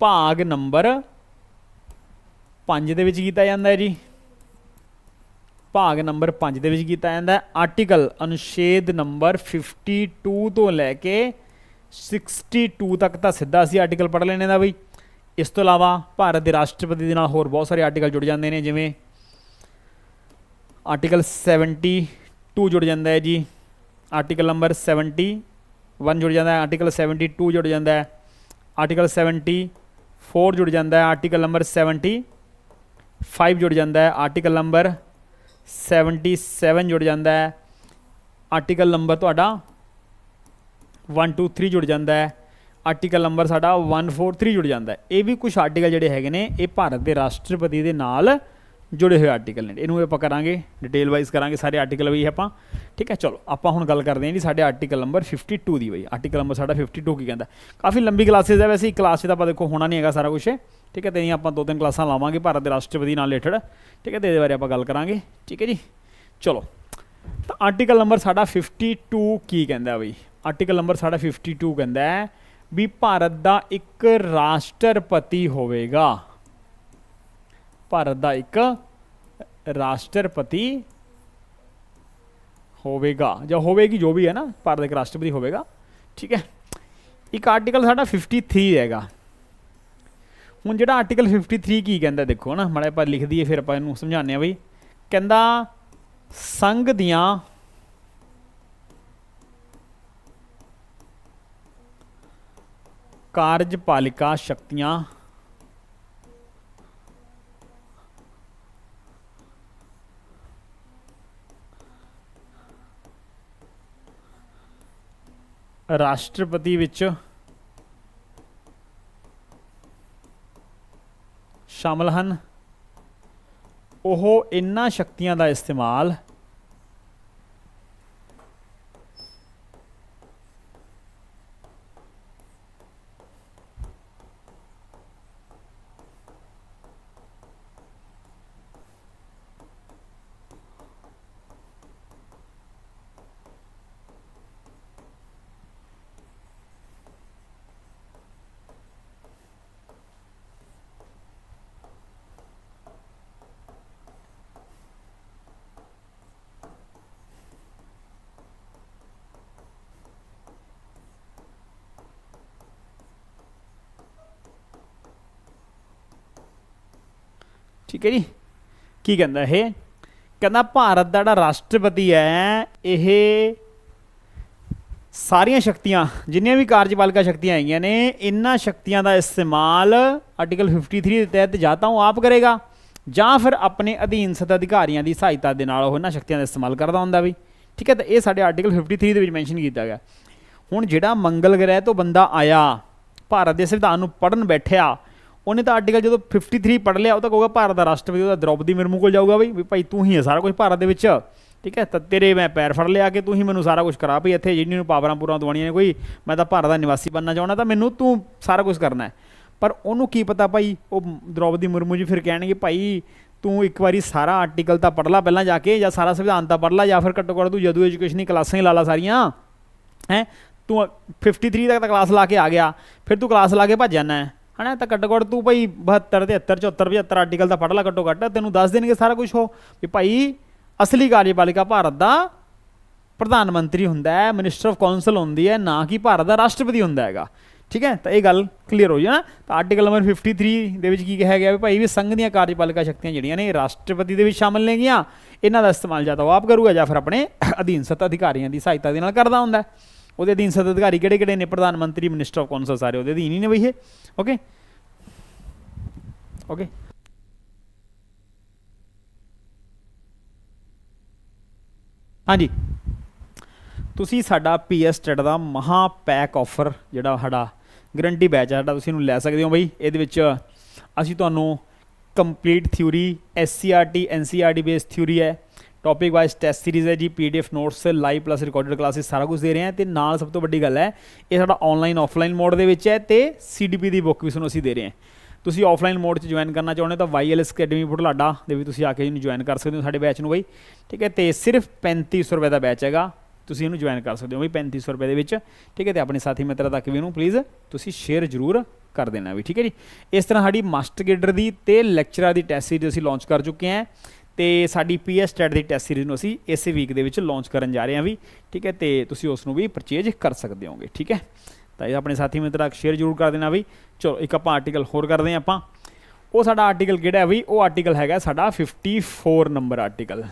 ਭਾਗ ਨੰਬਰ 5 ਦੇ ਵਿੱਚ ਕੀਤਾ ਜਾਂਦਾ ਹੈ ਜੀ। ਭਾਗ ਨੰਬਰ 5 ਦੇ ਵਿੱਚ ਕੀਤਾ ਜਾਂਦਾ ਹੈ। ਆਰਟੀਕਲ ਅਨੁਛੇਦ ਨੰਬਰ 52 ਤੋਂ ਲੈ ਕੇ 62 ਤੱਕ ਤਾਂ ਸਿੱਧਾ ਸੀ ਆਰਟੀਕਲ ਪੜ੍ਹ ਲੈਣੇ ਦਾ ਬਈ। ਇਸ ਤੋਂ ਇਲਾਵਾ ਭਾਰਤ ਦੇ ਰਾਸ਼ਟਰਪਤੀ ਦੇ ਨਾਲ ਹੋਰ ਬਹੁਤ ਸਾਰੇ ਆਰਟੀਕਲ ਜੁੜ ਜਾਂਦੇ ਨੇ, ਜਿਵੇਂ ਆਰਟੀਕਲ 72 ਜੁੜ ਜਾਂਦਾ ਹੈ ਜੀ ਆਰਟੀਕਲ ਨੰਬਰ 71 ਜੁੜ ਜਾਂਦਾ ਹੈ ਆਰਟੀਕਲ 72 ਜੁੜ ਜਾਂਦਾ ਹੈ ਆਰਟੀਕਲ 74 ਜੁੜ ਜਾਂਦਾ ਹੈ ਆਰਟੀਕਲ ਨੰਬਰ 75 ਜੁੜ ਜਾਂਦਾ ਹੈ ਆਰਟੀਕਲ ਨੰਬਰ 77 ਜੁੜ ਜਾਂਦਾ ਹੈ ਆਰਟੀਕਲ ਨੰਬਰ ਤੁਹਾਡਾ 1 2 3 ਜੁੜ ਜਾਂਦਾ ਹੈ। ਆਰਟੀਕਲ ਨੰਬਰ ਸਾਡਾ 143 ਜੁੜ ਜਾਂਦਾ ਇਹ ਵੀ ਕੁਝ ਆਰਟੀਕਲ ਜਿਹੜੇ ਹੈਗੇ ਨੇ, ਇਹ ਭਾਰਤ ਦੇ ਰਾਸ਼ਟਰਪਤੀ ਦੇ ਨਾਲ ਜੁੜੇ ਹੋਏ ਆਰਟੀਕਲ ਨੇ। ਇਹਨੂੰ ਆਪਾਂ ਕਰਾਂਗੇ ਡਿਟੇਲ ਵਾਈਜ਼ ਕਰਾਂਗੇ, ਸਾਰੇ ਆਰਟੀਕਲ ਵੀ ਆਪਾਂ। ਠੀਕ ਹੈ, ਚਲੋ, ਆਪਾਂ ਹੁਣ ਗੱਲ ਕਰਦੇ ਹਾਂ ਜੀ ਸਾਡੇ ਆਰਟੀਕਲ ਨੰਬਰ 52 ਦੀ ਬਈ। ਆਰਟੀਕਲ ਨੰਬਰ ਸਾਡਾ 52 ਕੀ ਕਹਿੰਦਾ ਕਾਫੀ ਲੰਬੀ ਕਲਾਸਿਸ ਹੈ ਵੈਸੇ, ਇੱਕ ਕਲਾਸ 'ਚ ਤਾਂ ਆਪਾਂ ਦੇਖੋ ਹੋਣਾ ਨਹੀਂ ਹੈਗਾ ਸਾਰਾ ਕੁਝ ਠੀਕ ਹੈ ਤੇ ਨਹੀਂ ਆਪਾਂ ਦੋ ਤਿੰਨ ਕਲਾਸਾਂ ਲਾਵਾਂਗੇ ਭਾਰਤ ਦੇ ਰਾਸ਼ਟਰਪਤੀ ਨਾਲ ਰਿਲੇਟਡ ਠੀਕ ਹੈ, ਤੇ ਇਹਦੇ ਬਾਰੇ ਆਪਾਂ ਗੱਲ ਕਰਾਂਗੇ। ਠੀਕ ਹੈ ਜੀ। ਚਲੋ, ਤਾਂ ਆਰਟੀਕਲ ਨੰਬਰ ਸਾਡਾ 52 ਕੀ ਕਹਿੰਦਾ ਬਈ? ਆਰਟੀਕਲ ਨੰਬਰ ਸਾਡਾ 52 ਕਹਿੰਦਾ ਹੈ ਵੀ ਭਾਰਤ ਦਾ ਇੱਕ ਰਾਸ਼ਟਰਪਤੀ ਹੋਵੇਗਾ। ਭਾਰਤ ਦਾ ਇੱਕ ਰਾਸ਼ਟਰਪਤੀ ਹੋਵੇਗਾ। ਜਾਂ ਹੋਵੇਗੀ ਜੋ ਵੀ ਹੈ ਨਾ, ਭਾਰਤ ਦਾ ਇੱਕ ਰਾਸ਼ਟਰਪਤੀ ਹੋਵੇਗਾ। ਠੀਕ ਹੈ। ਇੱਕ ਆਰਟੀਕਲ ਸਾਡਾ 53 ਹੈਗਾ। ਹੁਣ ਜਿਹੜਾ ਆਰਟੀਕਲ 53 ਕੀ ਕਹਿੰਦਾ ਦੇਖੋ ਨਾ, ਮਾੜਾ ਆਪਾਂ ਲਿਖ ਦਈਏ, ਫਿਰ ਆਪਾਂ ਇਹਨੂੰ ਸਮਝਾਉਂਦੇ ਆ ਬਈ। ਕਹਿੰਦਾ, ਸੰਘ ਦੀਆਂ ਕਾਰਜਪਾਲਿਕਾ ਸ਼ਕਤੀਆਂ। ਰਾਸ਼ਟਰਪਤੀ ਵਿੱਚ ਸ਼ਾਮਲ ਹਨ। ਉਹ ਇਨ੍ਹਾਂ ਸ਼ਕਤੀਆਂ ਦਾ ਇਸਤੇਮਾਲ ਠੀਕ ਹੈ ਜੀ। ਕੀ ਕਹਿੰਦਾ ਇਹ? ਕਹਿੰਦਾ ਭਾਰਤ ਦਾ ਜਿਹੜਾ ਰਾਸ਼ਟਰਪਤੀ ਹੈ, ਇਹ ਸਾਰੀਆਂ ਸ਼ਕਤੀਆਂ, ਜਿੰਨੀਆਂ ਵੀ ਕਾਰਜਪਾਲਿਕਾ ਸ਼ਕਤੀਆਂ ਹੈਗੀਆਂ ਨੇ ਇਹਨਾਂ ਸ਼ਕਤੀਆਂ ਦਾ ਇਸਤੇਮਾਲ ਆਰਟੀਕਲ 53 ਦੇ ਤਹਿਤ ਜਾਂ ਤਾਂ ਉਹ ਆਪ ਕਰੇਗਾ, ਜਾਂ ਫਿਰ ਆਪਣੇ ਅਧੀਨ ਸਤ ਅਧਿਕਾਰੀਆਂ ਦੀ ਸਹਾਇਤਾ ਦੇ ਨਾਲ ਉਹ ਇਹਨਾਂ ਸ਼ਕਤੀਆਂ ਦਾ ਇਸਤੇਮਾਲ ਕਰਦਾ ਹੁੰਦਾ ਵੀ। ਠੀਕ ਹੈ, ਤਾਂ ਇਹ ਸਾਡੇ ਆਰਟੀਕਲ 53 ਦੇ ਵਿੱਚ ਮੈਂਸ਼ਨ ਕੀਤਾ ਗਿਆ। ਹੁਣ ਜਿਹੜਾ ਮੰਗਲ ਗ੍ਰਹਿ ਤੋਂ ਬੰਦਾ ਆਇਆ, ਭਾਰਤ ਦੇ ਸੰਵਿਧਾਨ ਨੂੰ ਪੜਨ ਬੈਠਿਆ ਉਹਨੇ ਤਾਂ ਆਰਟੀਕਲ ਜਦੋਂ 53 ਪੜ ਲਿਆ, ਉਹ ਤਾਂ ਕਹੂਗਾ ਭਾਰਤ ਦਾ ਰਾਸ਼ਟਰਪਤੀ, ਉਹਦਾ ਦ੍ਰੋਪਦੀ ਮੁਰਮੂ ਕੋਲ ਜਾਊਗਾ ਬਈ, ਵੀ ਭਾਈ ਤੂੰ ਹੀ ਹੈ ਸਾਰਾ ਕੁਝ ਭਾਰਤ ਦੇ ਵਿੱਚ। ਠੀਕ ਹੈ, ਤਾਂ ਤੇਰੇ ਮੈਂ ਪੈਰ ਫੜ ਲਿਆ ਕਿ ਤੂੰ ਹੀ ਮੈਨੂੰ ਸਾਰਾ ਕੁਝ ਕਰਾ ਭਈ ਇੱਥੇ ਜਿਹੜੀ ਨੂੰ ਪਾਵਰਾਂ ਪੂਰਾਂ ਦਵਾਉਣੀਆਂ ਨੇ ਕੋਈ, ਮੈਂ ਤਾਂ ਭਾਰਤ ਦਾ ਨਿਵਾਸੀ ਬਣਨਾ ਚਾਹੁੰਦਾ, ਤਾਂ ਮੈਨੂੰ ਤੂੰ ਸਾਰਾ ਕੁਝ ਕਰਨਾ ਹੈ। ਪਰ ਉਹਨੂੰ ਕੀ ਪਤਾ ਭਾਈ, ਉਹ ਦ੍ਰੋਪਦੀ ਮੁਰਮੂ ਜੀ ਫਿਰ ਕਹਿਣਗੇ ਭਾਈ, ਤੂੰ ਇੱਕ ਵਾਰੀ ਸਾਰਾ ਆਰਟੀਕਲ ਤਾਂ ਪੜ੍ਹ ਲੈ ਪਹਿਲਾਂ ਜਾ ਕੇ, ਜਾਂ ਸਾਰਾ ਸੰਵਿਧਾਨ ਤਾਂ ਪੜ੍ਹ ਲੈ, ਜਾਂ ਫਿਰ ਘੱਟੋ ਘੱਟ ਤੂੰ ਜਦੋਂ ਐਜੂਕੇਸ਼ਨ ਦੀ ਕਲਾਸਾਂ ਹੀ ਲਾ ਲਾ ਸਾਰੀਆਂ। ਹੈ, ਤੂੰ 53 ਤੱਕ ਤਾਂ ਕਲਾਸ ਲਾ ਕੇ ਆ ਗਿਆ, ਫਿਰ ਤੂੰ ਕਲਾਸ ਲਾ ਕੇ ਭੱਜ ਜਾਣਾ ਹੈ। ਹਨਾ ਤਾਂ ਘੱਟੋ ਘੱਟ ਤੂੰ ਭਾਈ 72 73 74 75 ਆਰਟੀਕਲ ਤਾਂ ਪੜ ਲੈ ਘੱਟੋ ਘੱਟ, ਤੈਨੂੰ ਦੱਸ ਦੇਣਗੇ ਸਾਰਾ ਕੁਝ ਹੋ ਵੀ ਭਾਈ ਅਸਲੀ ਕਾਰਜਪਾਲਿਕਾ ਭਾਰਤ ਦਾ ਪ੍ਰਧਾਨ ਮੰਤਰੀ ਹੁੰਦਾ ਹੈ ਮਿਨਿਸਟਰ ਆਫ ਕਾਉਂਸਲ ਹੁੰਦੀ ਹੈ, ਨਾ ਕਿ ਭਾਰਤ ਦਾ ਰਾਸ਼ਟਰਪਤੀ ਹੁੰਦਾ ਹੈਗਾ। ਠੀਕ ਹੈ? ਤਾਂ ਇਹ ਗੱਲ ਕਲੀਅਰ ਹੋ ਜਾਣਾ ਤਾਂ ਆਰਟੀਕਲ ਨੰਬਰ 53 ਦੇ ਵਿੱਚ ਕੀ ਕਿਹਾ ਗਿਆ ਵੀ ਭਾਈ ਵੀ ਸੰਘ ਦੀਆਂ ਕਾਰਜਪਾਲਿਕਾ ਸ਼ਕਤੀਆਂ ਜਿਹੜੀਆਂ ਨੇ ਰਾਸ਼ਟਰਪਤੀ ਦੇ ਵਿੱਚ ਸ਼ਾਮਲ ਨੇਗੀਆਂ ਇਹਨਾਂ ਦਾ ਇਸਤੇਮਾਲ ਜਾਂ ਤਾਂ ਉਹ ਆਪ ਕਰੂਗਾ ਜਾਂ ਫਿਰ ਆਪਣੇ ਅਧੀਨ ਸੱਤਾ ਅਧਿਕਾਰੀਆਂ ਦੀ ਸਹਾਇਤਾ ਦੇ ਨਾਲ ਕਰਦਾ ਹੁੰਦਾ ਹੈ। ਉਹਦੇ ਅਧੀਨ ਸੱਤ ਅਧਿਕਾਰੀ ਕਿਹੜੇ ਕਿਹੜੇ ਨੇ? ਪ੍ਰਧਾਨ ਮੰਤਰੀ ਮਿਨਿਸਟਰ ਆਫ ਕੌਂਸਲ ਸਾਰੇ ਉਹਦੇ ਅਧੀਨ ਹੀ ਨੇ ਬਈ ਇਹ। ਓਕੇ ਓਕੇ ਹਾਂਜੀ। ਤੁਸੀਂ ਸਾਡਾ ਪੀਐਸ ਸਟੱਡ ਦਾ ਮਹਾ ਪੈਕ ਆਫਰ ਜਿਹੜਾ ਸਾਡਾ ਗਰੰਟੀ ਬੈਚ ਹੈ ਸਾਡਾ ਤੁਸੀਂ ਇਹਨੂੰ ਲੈ ਸਕਦੇ ਹੋ ਬਈ। ਇਹਦੇ ਵਿੱਚ ਅਸੀਂ ਤੁਹਾਨੂੰ complete theory SCERT NCERT base theory ਹੈ। ਟੌਪਿਕ ਵਾਈਜ਼ ਟੈਸਟ ਸੀਰੀਜ਼ ਹੈ ਜੀ PDF notes live plus recorded classes ਸਾਰਾ ਕੁਝ ਦੇ ਰਹੇ ਹਾਂ ਤੇ ਨਾਲ ਸਭ ਤੋਂ ਵੱਡੀ ਗੱਲ ਹੈ, ਇਹ ਸਾਡਾ ਆਨਲਾਈਨ ਆਫਲਾਈਨ ਮੋਡ ਦੇ ਵਿੱਚ ਹੈ ਤੇ ਸੀਡੀਪੀ ਦੀ ਬੁੱਕ ਵੀ ਤੁਹਾਨੂੰ ਅਸੀਂ ਦੇ ਰਹੇ ਹਾਂ। ਤੁਸੀਂ ਆਫਲਾਈਨ ਮੋਡ 'ਚ ਜੁਆਇਨ ਕਰਨਾ ਚਾਹੁੰਦੇ ਹੋ ਤਾਂ ਵਾਈਐਲਐਸ ਅਕੈਡਮੀ ਬੁਢਲਾਡਾ ਦੇ ਵੀ ਤੁਸੀਂ ਆ ਕੇ ਇਹਨੂੰ ਜੁਆਇਨ ਕਰ ਸਕਦੇ ਹੋ ਸਾਡੇ ਬੈਚ ਨੂੰ ਬਈ। ਠੀਕ ਹੈ ਤੇ ਸਿਰਫ 3500 ਰੁਪਏ ਦਾ ਬੈਚ ਹੈਗਾ, ਤੁਸੀਂ ਇਹਨੂੰ ਜੁਆਇਨ ਕਰ ਸਕਦੇ ਹੋ ਬਈ 3500 ਰੁਪਏ ਦੇ ਵਿੱਚ। ਠੀਕ ਹੈ ਤੇ ਆਪਣੇ ਸਾਥੀ ਮਿੱਤਰਾਂ ਤੱਕ ਵੀ ਇਹਨੂੰ ਪਲੀਜ਼ ਤੁਸੀਂ ਸ਼ੇਅਰ ਜ਼ਰੂਰ ਕਰ ਦੇਣਾ ਵੀ ਠੀਕ ਹੈ ਜੀ, ਇਸ ਤਰ੍ਹਾਂ ਸਾਡੀ ਮਾਸਟਰ ਗੇਡਰ ਦੀ ਤੇ ਲੈਕਚਰਾਂ ਦੀ ਟੈਸਟ ਸੀਰੀਜ਼ ਅਸੀਂ ਲਾਂਚ ਕਰ ਚੁੱਕੇ ਹਾਂ। ਤੇ ਸਾਡੀ ਪੀਐਸ ਟੈਟ ਦੀ ਟੈਸਟ ਸੀਰੀਜ਼ ਨੂੰ ਅਸੀਂ ਇਸੇ ਵੀਕ ਦੇ ਵਿੱਚ ਲਾਂਚ ਕਰਨ ਜਾ ਰਹੇ ਹਾਂ ਵੀ, ਠੀਕ ਹੈ, ਤੇ ਤੁਸੀਂ ਉਸ ਨੂੰ ਵੀ ਪਰਚੇਜ ਕਰ ਸਕਦੇ ਹੋਗੇ, ਠੀਕ ਹੈ। ਤਾਂ ਇਹ ਆਪਣੇ ਸਾਥੀ ਮਿੱਤਰਾਂ ਤੱਕ ਸ਼ੇਅਰ ਜ਼ਰੂਰ ਕਰ ਦੇਣਾ ਵੀ, ਚਲੋ, ਇੱਕ ਆਪਾਂ ਆਰਟੀਕਲ ਹੋਰ ਕਰਦੇ ਹਾਂ ਆਪਾਂ। ਉਹ ਸਾਡਾ ਆਰਟੀਕਲ ਕਿਹੜਾ ਹੈ ਬਈ ਉਹ ਆਰਟੀਕਲ ਹੈਗਾ ਸਾਡਾ 54 ਨੰਬਰ ਆਰਟੀਕਲ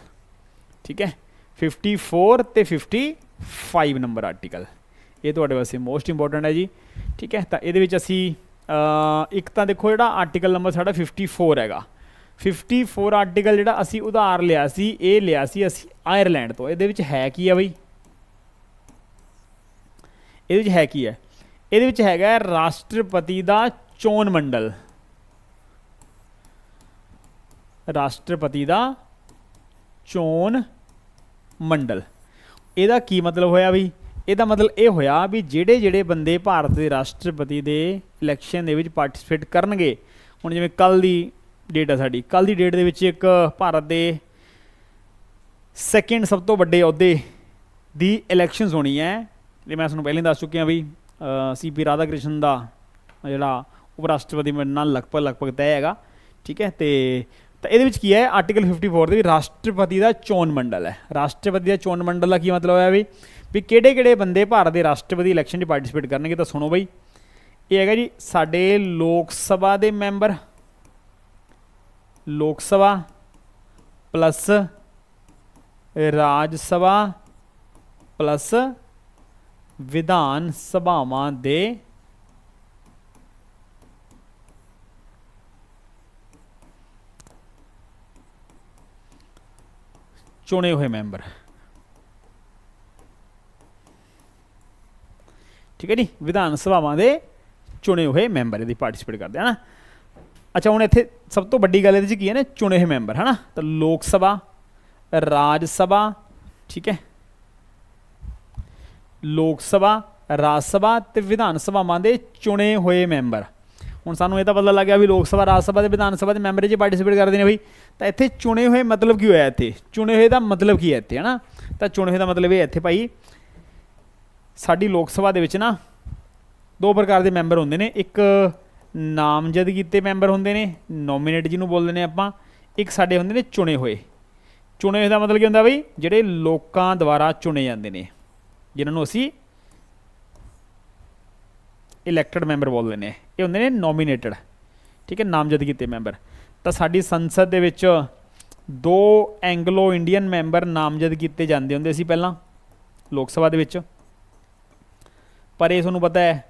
ਠੀਕ ਹੈ। 54 ਤੇ 55 ਨੰਬਰ ਆਰਟੀਕਲ ਇਹ ਤੁਹਾਡੇ ਵਾਸਤੇ ਮੋਸਟ ਇੰਪੋਰਟੈਂਟ ਹੈ ਜੀ, ਠੀਕ ਹੈ। ਤਾਂ ਇਹਦੇ ਵਿੱਚ ਅਸੀਂ ਇੱਕ ਤਾਂ ਦੇਖੋ ਜਿਹੜਾ ਆਰਟੀਕਲ ਨੰਬਰ ਸਾਡਾ 54 ਹੈਗਾ। 54 ਆਰਟੀਕਲ ਜਿਹੜਾ ਅਸੀਂ ਉਧਾਰ ਲਿਆ ਸੀ, ਇਹ ਲਿਆ ਸੀ ਅਸੀਂ ਆਇਰਲੈਂਡ ਤੋਂ। ਇਹਦੇ ਵਿੱਚ ਹੈ ਕੀ ਆ ਬਈ? ਇਹਦੇ ਵਿੱਚ ਹੈ ਕੀ ਹੈ ਇਹਦੇ ਵਿੱਚ ਹੈਗਾ ਰਾਸ਼ਟਰਪਤੀ ਦਾ ਚੋਣ ਮੰਡਲ। ਰਾਸ਼ਟਰਪਤੀ ਦਾ ਚੋਣ ਮੰਡਲ। ਇਹਦਾ ਕੀ ਮਤਲਬ ਹੋਇਆ ਵੀ ਇਹਦਾ ਮਤਲਬ ਇਹ ਹੋਇਆ ਵੀ ਜਿਹੜੇ ਜਿਹੜੇ ਬੰਦੇ ਭਾਰਤ ਦੇ ਰਾਸ਼ਟਰਪਤੀ ਦੇ ਇਲੈਕਸ਼ਨ ਦੇ ਵਿੱਚ ਪਾਰਟਿਸਿਪੇਟ ਕਰਨਗੇ, ਹੁਣ ਜਿਵੇਂ ਕੱਲ ਦੀ ਡੇਟ ਹੈ ਸਾਡੀ। ਕੱਲ ਦੀ ਡੇਟ ਦੇ ਵਿੱਚ ਇੱਕ ਭਾਰਤ ਦੇ ਸੈਕਿੰਡ ਸਭ ਤੋਂ ਵੱਡੇ ਅਹੁਦੇ ਦੀ ਇਲੈਕਸ਼ਨਸ ਹੋਣੀ ਹੈ। ਜੇ ਮੈਂ ਤੁਹਾਨੂੰ ਪਹਿਲਾਂ ਦੱਸ ਚੁੱਕਿਆ ਵੀ ਸੀਪੀ ਰਾਧਾ ਕ੍ਰਿਸ਼ਨ ਦਾ ਜਿਹੜਾ ਉਪ ਰਾਸ਼ਟਰਪਤੀ ਨਾਲ ਲਗਭਗ ਲਗਭਗ ਤੈਅ ਹੈਗਾ, ਠੀਕ ਹੈ? ਤੇ ਤਾਂ ਇਹਦੇ ਵਿੱਚ ਕੀ ਹੈ? ਆਰਟੀਕਲ 54 ਦੇ ਵੀ ਰਾਸ਼ਟਰਪਤੀ ਦਾ ਚੋਣ ਮੰਡਲ ਹੈ। ਰਾਸ਼ਟਰਪਤੀ ਦਾ ਚੋਣ ਮੰਡਲ ਦਾ ਕੀ ਮਤਲਬ ਹੋਇਆ ਵੀ ਵੀ ਕਿਹੜੇ ਕਿਹੜੇ ਬੰਦੇ ਭਾਰਤ ਦੇ ਰਾਸ਼ਟਰਪਤੀ ਇਲੈਕਸ਼ਨ 'ਚ ਪਾਰਟਿਸਿਪੇਟ ਕਰਨਗੇ ਤਾਂ ਸੁਣੋ ਬਈ। ਇਹ ਹੈਗਾ ਜੀ ਸਾਡੇ ਲੋਕ ਸਭਾ ਦੇ ਮੈਂਬਰ ਲੋਕ ਸਭਾ ਪਲੱਸ ਰਾਜ ਸਭਾ ਪਲੱਸ ਵਿਧਾਨ ਸਭਾਵਾਂ ਦੇ ਚੁਣੇ ਹੋਏ ਮੈਂਬਰ। ਠੀਕ ਹੈ ਜੀ? ਵਿਧਾਨ ਸਭਾਵਾਂ ਦੇ ਚੁਣੇ ਹੋਏ ਮੈਂਬਰ ਇਹਦੀ ਪਾਰਟਿਸਿਪੇਟ ਕਰਦੇ ਹਨ ਅੱਛਾ, ਹੁਣ ਇੱਥੇ ਸਭ ਤੋਂ ਵੱਡੀ ਗੱਲ ਇਹਦੇ 'ਚ ਕੀ ਹੈ ਨਾ? ਚੁਣੇ ਹੋਏ ਮੈਂਬਰ, ਹਨਾ? ਤਾਂ ਲੋਕ ਸਭਾ, ਰਾਜ ਸਭਾ, ਠੀਕ ਹੈ? ਲੋਕ ਸਭਾ, ਰਾਜ ਸਭਾ ਤੇ ਵਿਧਾਨ ਸਭਾਵਾਂ ਦੇ ਚੁਣੇ ਹੋਏ ਮੈਂਬਰ। ਹੁਣ ਸਾਨੂੰ ਇਹ ਤਾਂ ਪਤਾ ਲੱਗਿਆ ਵੀ ਲੋਕ ਸਭਾ, ਰਾਜ ਸਭਾ ਤੇ ਵਿਧਾਨ ਸਭਾ ਦੇ ਮੈਂਬਰ ਇਹ 'ਚ ਪਾਰਟਿਸਿਪੇਟ ਕਰਦੇ ਨੇ ਬਈ, ਤਾਂ ਇੱਥੇ ਚੁਣੇ ਹੋਏ ਮਤਲਬ ਕੀ ਹੋਇਆ ਇੱਥੇ? ਚੁਣੇ ਹੋਏ ਦਾ ਮਤਲਬ ਕੀ ਹੈ ਇੱਥੇ, ਹਨਾ? ਤਾਂ ਚੁਣੇ ਹੋਏ ਦਾ ਮਤਲਬ ਇਹ ਇੱਥੇ ਭਾਈ, ਸਾਡੀ ਲੋਕ ਸਭਾ ਦੇ ਵਿੱਚ ਨਾ ਦੋ ਪ੍ਰਕਾਰ ਦੇ ਮੈਂਬਰ ਹੁੰਦੇ ਨੇ। ਇੱਕ ਨਾਮਜ਼ਦ ਕੀਤੇ ਮੈਂਬਰ ਹੁੰਦੇ ਨੇ ਨੋਮੀਨੇਟ ਜਿਹਨੂੰ ਬੋਲਦੇ ਨੇ ਆਪਾਂ, ਇੱਕ ਸਾਡੇ ਹੁੰਦੇ ਨੇ ਚੁਣੇ ਹੋਏ। ਚੁਣੇ ਹੋਏ ਦਾ ਮਤਲਬ ਕੀ ਹੁੰਦਾ ਬਈ, ਜਿਹੜੇ ਲੋਕਾਂ ਦੁਆਰਾ ਚੁਣੇ ਜਾਂਦੇ ਨੇ, ਜਿਨ੍ਹਾਂ ਨੂੰ ਅਸੀਂ ਇਲੈਕਟਡ ਮੈਂਬਰ ਬੋਲਦੇ ਨੇ, ਇਹ ਹੁੰਦੇ ਨੇ ਨੋਮੀਨੇਟਡ ਠੀਕ ਹੈ, ਨਾਮਜ਼ਦ ਕੀਤੇ ਮੈਂਬਰ। ਤਾਂ ਸਾਡੀ ਸੰਸਦ ਦੇ ਵਿੱਚ ਦੋ ਐਂਗਲੋ ਇੰਡੀਅਨ ਮੈਂਬਰ ਨਾਮਜ਼ਦ ਕੀਤੇ ਜਾਂਦੇ ਹੁੰਦੇ ਸੀ ਪਹਿਲਾਂ, ਲੋਕ ਸਭਾ ਦੇ ਵਿੱਚ। ਪਰ ਇਹ ਤੁਹਾਨੂੰ ਪਤਾ ਹੈ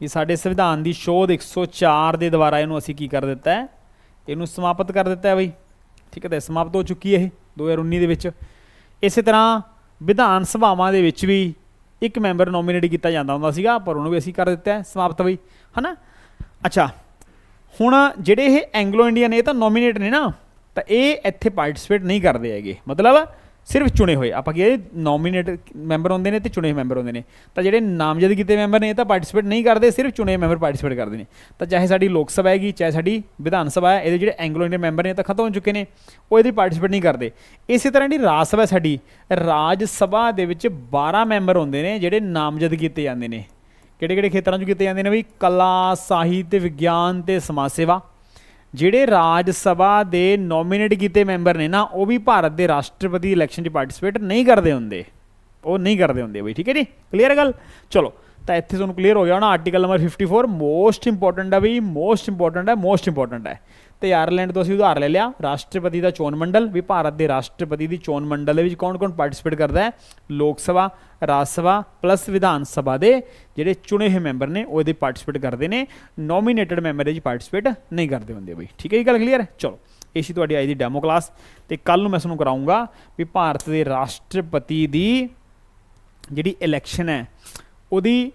ਕਿ ਸਾਡੇ ਸੰਵਿਧਾਨ ਦੀ ਸ਼ੋਧ 104 ਦੇ ਦੁਆਰਾ ਇਹਨੂੰ ਅਸੀਂ ਕੀ ਕਰ ਦਿੱਤਾ ਹੈ? ਇਹਨੂੰ ਸਮਾਪਤ ਕਰ ਦਿੱਤਾ ਹੈ ਬਈ। ਠੀਕ ਹੈ ਤਾਂ ਸਮਾਪਤ ਹੋ ਚੁੱਕੀ ਹੈ ਇਹ 2019 ਦੇ ਵਿੱਚ। ਇਸੇ ਤਰ੍ਹਾਂ ਵਿਧਾਨ ਸਭਾਵਾਂ ਦੇ ਵਿੱਚ ਵੀ ਇੱਕ ਮੈਂਬਰ ਨੋਮੀਨੇਟ ਕੀਤਾ ਜਾਂਦਾ ਹੁੰਦਾ ਸੀਗਾ, ਪਰ ਉਹਨੂੰ ਵੀ ਅਸੀਂ ਕਰ ਦਿੱਤਾ ਹੈ ਸਮਾਪਤ ਬਈ। ਹਨਾ? ਅੱਛਾ, ਹੁਣ ਜਿਹੜੇ ਇਹ ਐਂਗਲੋ ਇੰਡੀਅਨ ਇਹ ਤਾਂ ਨੋਮੀਨੇਟ ਨੇ ਨਾ, ਤਾਂ ਇਹ ਇੱਥੇ ਪਾਰਟਿਸਿਪੇਟ ਨਹੀਂ ਕਰਦੇ ਹੈਗੇ। ਮਤਲਬ ਸਿਰਫ ਚੁਣੇ ਹੋਏ। ਆਪਾਂ ਕੀ ਨੋਮੀਨੇਟ ਮੈਂਬਰ ਹੁੰਦੇ ਨੇ ਤੇ ਚੁਣੇ ਹੋਏ ਮੈਂਬਰ ਹੁੰਦੇ ਨੇ। ਤਾਂ ਜਿਹੜੇ ਨਾਮਜ਼ਦ ਕੀਤੇ ਮੈਂਬਰ ਨੇ, ਇਹ ਤਾਂ ਪਾਰਟਿਸਿਪੇਟ ਨਹੀਂ ਕਰਦੇ, ਸਿਰਫ ਚੁਣੇ ਮੈਂਬਰ ਪਾਰਟਿਸਿਪੇਟ ਕਰਦੇ ਨੇ। ਤਾਂ ਚਾਹੇ ਸਾਡੀ ਲੋਕ ਸਭਾ ਹੈਗੀ, ਚਾਹੇ ਸਾਡੀ ਵਿਧਾਨ ਸਭਾ ਹੈ, ਇਹਦੇ ਜਿਹੜੇ ਐਂਗਲੋ ਇੰਡੀਅਨ ਮੈਂਬਰ ਨੇ ਤਾਂ ਖਤਮ ਹੋ ਚੁੱਕੇ ਨੇ। ਉਹ ਇਹਦੀ ਪਾਰਟਿਸਿਪੇਟ ਨਹੀਂ ਕਰਦੇ। ਇਸੇ ਤਰ੍ਹਾਂ ਜਿਹੜੀ ਰਾਜ ਸਭਾ ਸਾਡੀ, ਰਾਜ ਸਭਾ ਦੇ ਵਿੱਚ 12 ਮੈਂਬਰ ਹੁੰਦੇ ਨੇ, ਜਿਹੜੇ ਨਾਮਜ਼ਦ ਕੀਤੇ ਜਾਂਦੇ ਨੇ। ਕਿਹੜੇ ਕਿਹੜੇ ਖੇਤਰਾਂ 'ਚ ਕੀਤੇ ਜਾਂਦੇ ਨੇ ਬਈ? ਕਲਾ, ਸਾਹਿਤ, ਵਿਗਿਆਨ ਤੇ ਸਮਾਜ ਸੇਵਾ। ਜਿਹੜੇ ਰਾਜ ਸਭਾ ਦੇ ਨੋਮੀਨੇਟ ਕੀਤੇ ਮੈਂਬਰ ਨੇ ਨਾ, ਉਹ ਵੀ ਭਾਰਤ ਦੇ ਰਾਸ਼ਟਰਪਤੀ ਇਲੈਕਸ਼ਨ 'ਚ ਪਾਰਟਿਸਿਪੇਟ ਨਹੀਂ ਕਰਦੇ ਹੁੰਦੇ। ਉਹ ਨਹੀਂ ਕਰਦੇ ਹੁੰਦੇ ਬਈ, ਠੀਕ ਹੈ ਜੀ? ਕਲੀਅਰ ਹੈ ਗੱਲ? ਚਲੋ, ਤਾਂ ਇੱਥੇ ਤੁਹਾਨੂੰ ਕਲੀਅਰ ਹੋ ਗਿਆ ਹੋਣਾ ਆਰਟੀਕਲ ਨੰਬਰ 54 ਮੋਸਟ ਇੰਪੋਰਟੈਂਟ ਹੈ ਬਈ ਮੋਸਟ ਇੰਪੋਰਟੈਂਟ ਹੈ ਮੋਸਟ ਇੰਪੋਰਟੈਂਟ ਹੈ। ਤੇ ਆਇਰਲੈਂਡ ਤੋਂ ਅਸੀਂ ਉਧਾਰ ਲੈ ਲਿਆ। ਰਾਸ਼ਟਰਪਤੀ ਦਾ ਚੋਣ ਮੰਡਲ। ਵੀ ਭਾਰਤ ਦੇ ਰਾਸ਼ਟਰਪਤੀ ਦੀ ਚੋਣ ਮੰਡਲ ਦੇ ਵਿੱਚ ਕੌਣ-ਕੌਣ ਪਾਰਟਿਸਿਪੇਟ ਕਰਦਾ ਹੈ? ਲੋਕ ਸਭਾ, ਰਾਜ ਸਭਾ ਪਲੱਸ ਵਿਧਾਨ ਸਭਾ ਦੇ ਜਿਹੜੇ ਚੁਣੇ ਹੋਏ ਮੈਂਬਰ ਨੇ, ਉਹ ਇਹਦੇ ਪਾਰਟਿਸਿਪੇਟ ਕਰਦੇ ਨੇ। ਨੋਮੀਨੇਟਡ ਮੈਂਬਰ ਇਹਦੇ ਪਾਰਟਿਸਿਪੇਟ ਨਹੀਂ ਕਰਦੇ ਹੁੰਦੇ ਬਈ। ਠੀਕ ਹੈ ਇਹ ਗੱਲ ਕਲੀਅਰ ਹੈ? ਚਲੋ, ਇਹ ਸੀ ਤੁਹਾਡੀ ਅੱਜ ਦੀ ਡੈਮੋ ਕਲਾਸ ਤੇ ਕੱਲ ਨੂੰ ਮੈਂ ਤੁਹਾਨੂੰ ਕਰਾਉਂਗਾ ਵੀ ਭਾਰਤ ਦੇ ਰਾਸ਼ਟਰਪਤੀ ਦੀ ਜਿਹੜੀ ਇਲੈਕਸ਼ਨ ਹੈ, ਉਹਦੀ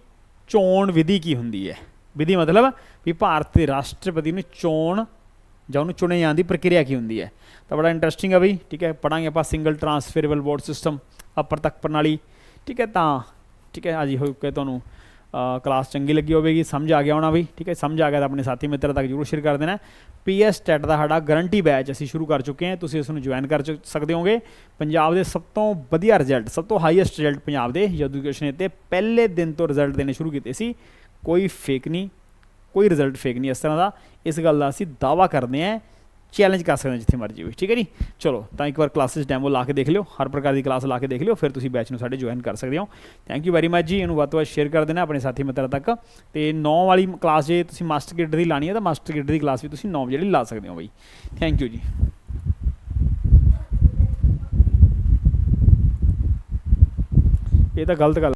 ਚੋਣ ਵਿਧੀ ਕੀ ਹੁੰਦੀ ਹੈ? ਵਿਧੀ ਮਤਲਬ ਵੀ ਭਾਰਤ ਦੇ ਰਾਸ਼ਟਰਪਤੀ ਨੂੰ ਚੋਣ ਜਾਂ ਉਹਨੂੰ ਚੁਣੇ ਜਾਣ ਦੀ ਪ੍ਰਕਿਰਿਆ ਕੀ ਹੁੰਦੀ ਹੈ? ਤਾਂ ਬੜਾ ਇੰਟਰਸਟਿੰਗ ਆ ਬਈ, ਠੀਕ ਹੈ ਪੜਾਂਗੇ ਆਪਾਂ single transferable vote system upper ਤੱਕ ਪ੍ਰਣਾਲੀ, ਠੀਕ ਹੈ, ਤਾਂ, ਠੀਕ ਹੈ, ਅੱਜ ਹੋ ਕਿ ਤੁਹਾਨੂੰ ਕਲਾਸ ਚੰਗੀ ਲੱਗੀ ਹੋਵੇਗੀ, ਸਮਝ ਆ ਗਿਆ ਹੋਣਾ ਵੀ ਠੀਕ ਹੈ, ਸਮਝ ਆ ਗਿਆ ਤਾਂ ਆਪਣੇ ਸਾਥੀ ਮਿੱਤਰਾਂ ਤੱਕ ਜਰੂਰ ਸ਼ੇਅਰ ਕਰ ਦੇਣਾ। ਪੀਐਸ ਟੈਟ ਦਾ ਸਾਡਾ ਗਾਰੰਟੀ ਬੈਚ ਅਸੀਂ ਸ਼ੁਰੂ ਕਰ ਚੁੱਕੇ ਹਾਂ, ਤੁਸੀਂ ਇਸ ਨੂੰ ਜੁਆਇਨ ਕਰ ਚੁੱਕ- ਸਕਦੇ ਹੋਗੇ। ਪੰਜਾਬ ਦੇ ਸਭ ਤੋਂ ਵਧੀਆ ਰਿਜ਼ਲਟ ਸਭ ਤੋਂ ਹਾਈਐਸਟ ਰਿਜ਼ਲਟ ਪੰਜਾਬ ਦੇ ਐਜੂਕੇਸ਼ਨ ਤੇ ਪਹਿਲੇ ਦਿਨ ਤੋਂ ਰਿਜ਼ਲਟ ਦੇਣੇ ਸ਼ੁਰੂ ਕੀਤੇ ਸੀ। ਕੋਈ ਫੇਕ ਨਹੀਂ ਕੋਈ ਰਿਜ਼ਲਟ ਫੇਕ ਨਹੀਂ, ਇਸ ਤਰ੍ਹਾਂ ਦਾ। ਇਸ ਗੱਲ ਦਾ ਅਸੀਂ ਦਾਵਾ ਕਰਦੇ ਹਾਂ ਚੈਲੰਜ ਕਰ ਸਕਦੇ ਹਾਂ ਜਿੱਥੇ ਮਰਜ਼ੀ ਹੋਵੇ, ਠੀਕ ਹੈ ਜੀ? ਚਲੋ, ਤਾਂ ਇੱਕ ਵਾਰ ਕਲਾਸਿਸ ਡੈਮੋ ਲਾ ਕੇ ਦੇਖ ਲਿਓ, ਹਰ ਪ੍ਰਕਾਰ ਦੀ ਕਲਾਸ ਲਾ ਕੇ ਦੇਖ ਲਿਓ, ਫਿਰ ਤੁਸੀਂ ਬੈਚ ਨੂੰ ਸਾਡੇ ਜੁਆਇਨ ਕਰ ਸਕਦੇ ਹੋ। ਥੈਂਕ ਯੂ ਵੈਰੀ ਮੱਚ ਜੀ, ਇਹਨੂੰ ਵੱਧ ਤੋਂ ਵੱਧ ਸ਼ੇਅਰ ਕਰ ਦੇਣਾ ਆਪਣੇ ਸਾਥੀ ਮਿੱਤਰਾਂ ਤੱਕ। ਤੇ 9 ਵਾਲੀ ਕਲਾਸ ਜੇ ਤੁਸੀਂ ਮਾਸਟਰ ਗਿੱਡ ਦੀ ਲਾਣੀ ਹੈ, ਤਾਂ ਮਾਸਟਰ ਗਿੱਡ ਦੀ ਕਲਾਸ ਵੀ ਤੁਸੀਂ 9 ਜਿਹੜੀ ਲਾ ਸਕਦੇ ਹੋ ਬਾਈ। ਥੈਂਕ ਯੂ ਜੀ। ਇਹ ਤਾਂ ਗਲਤ ਗੱਲ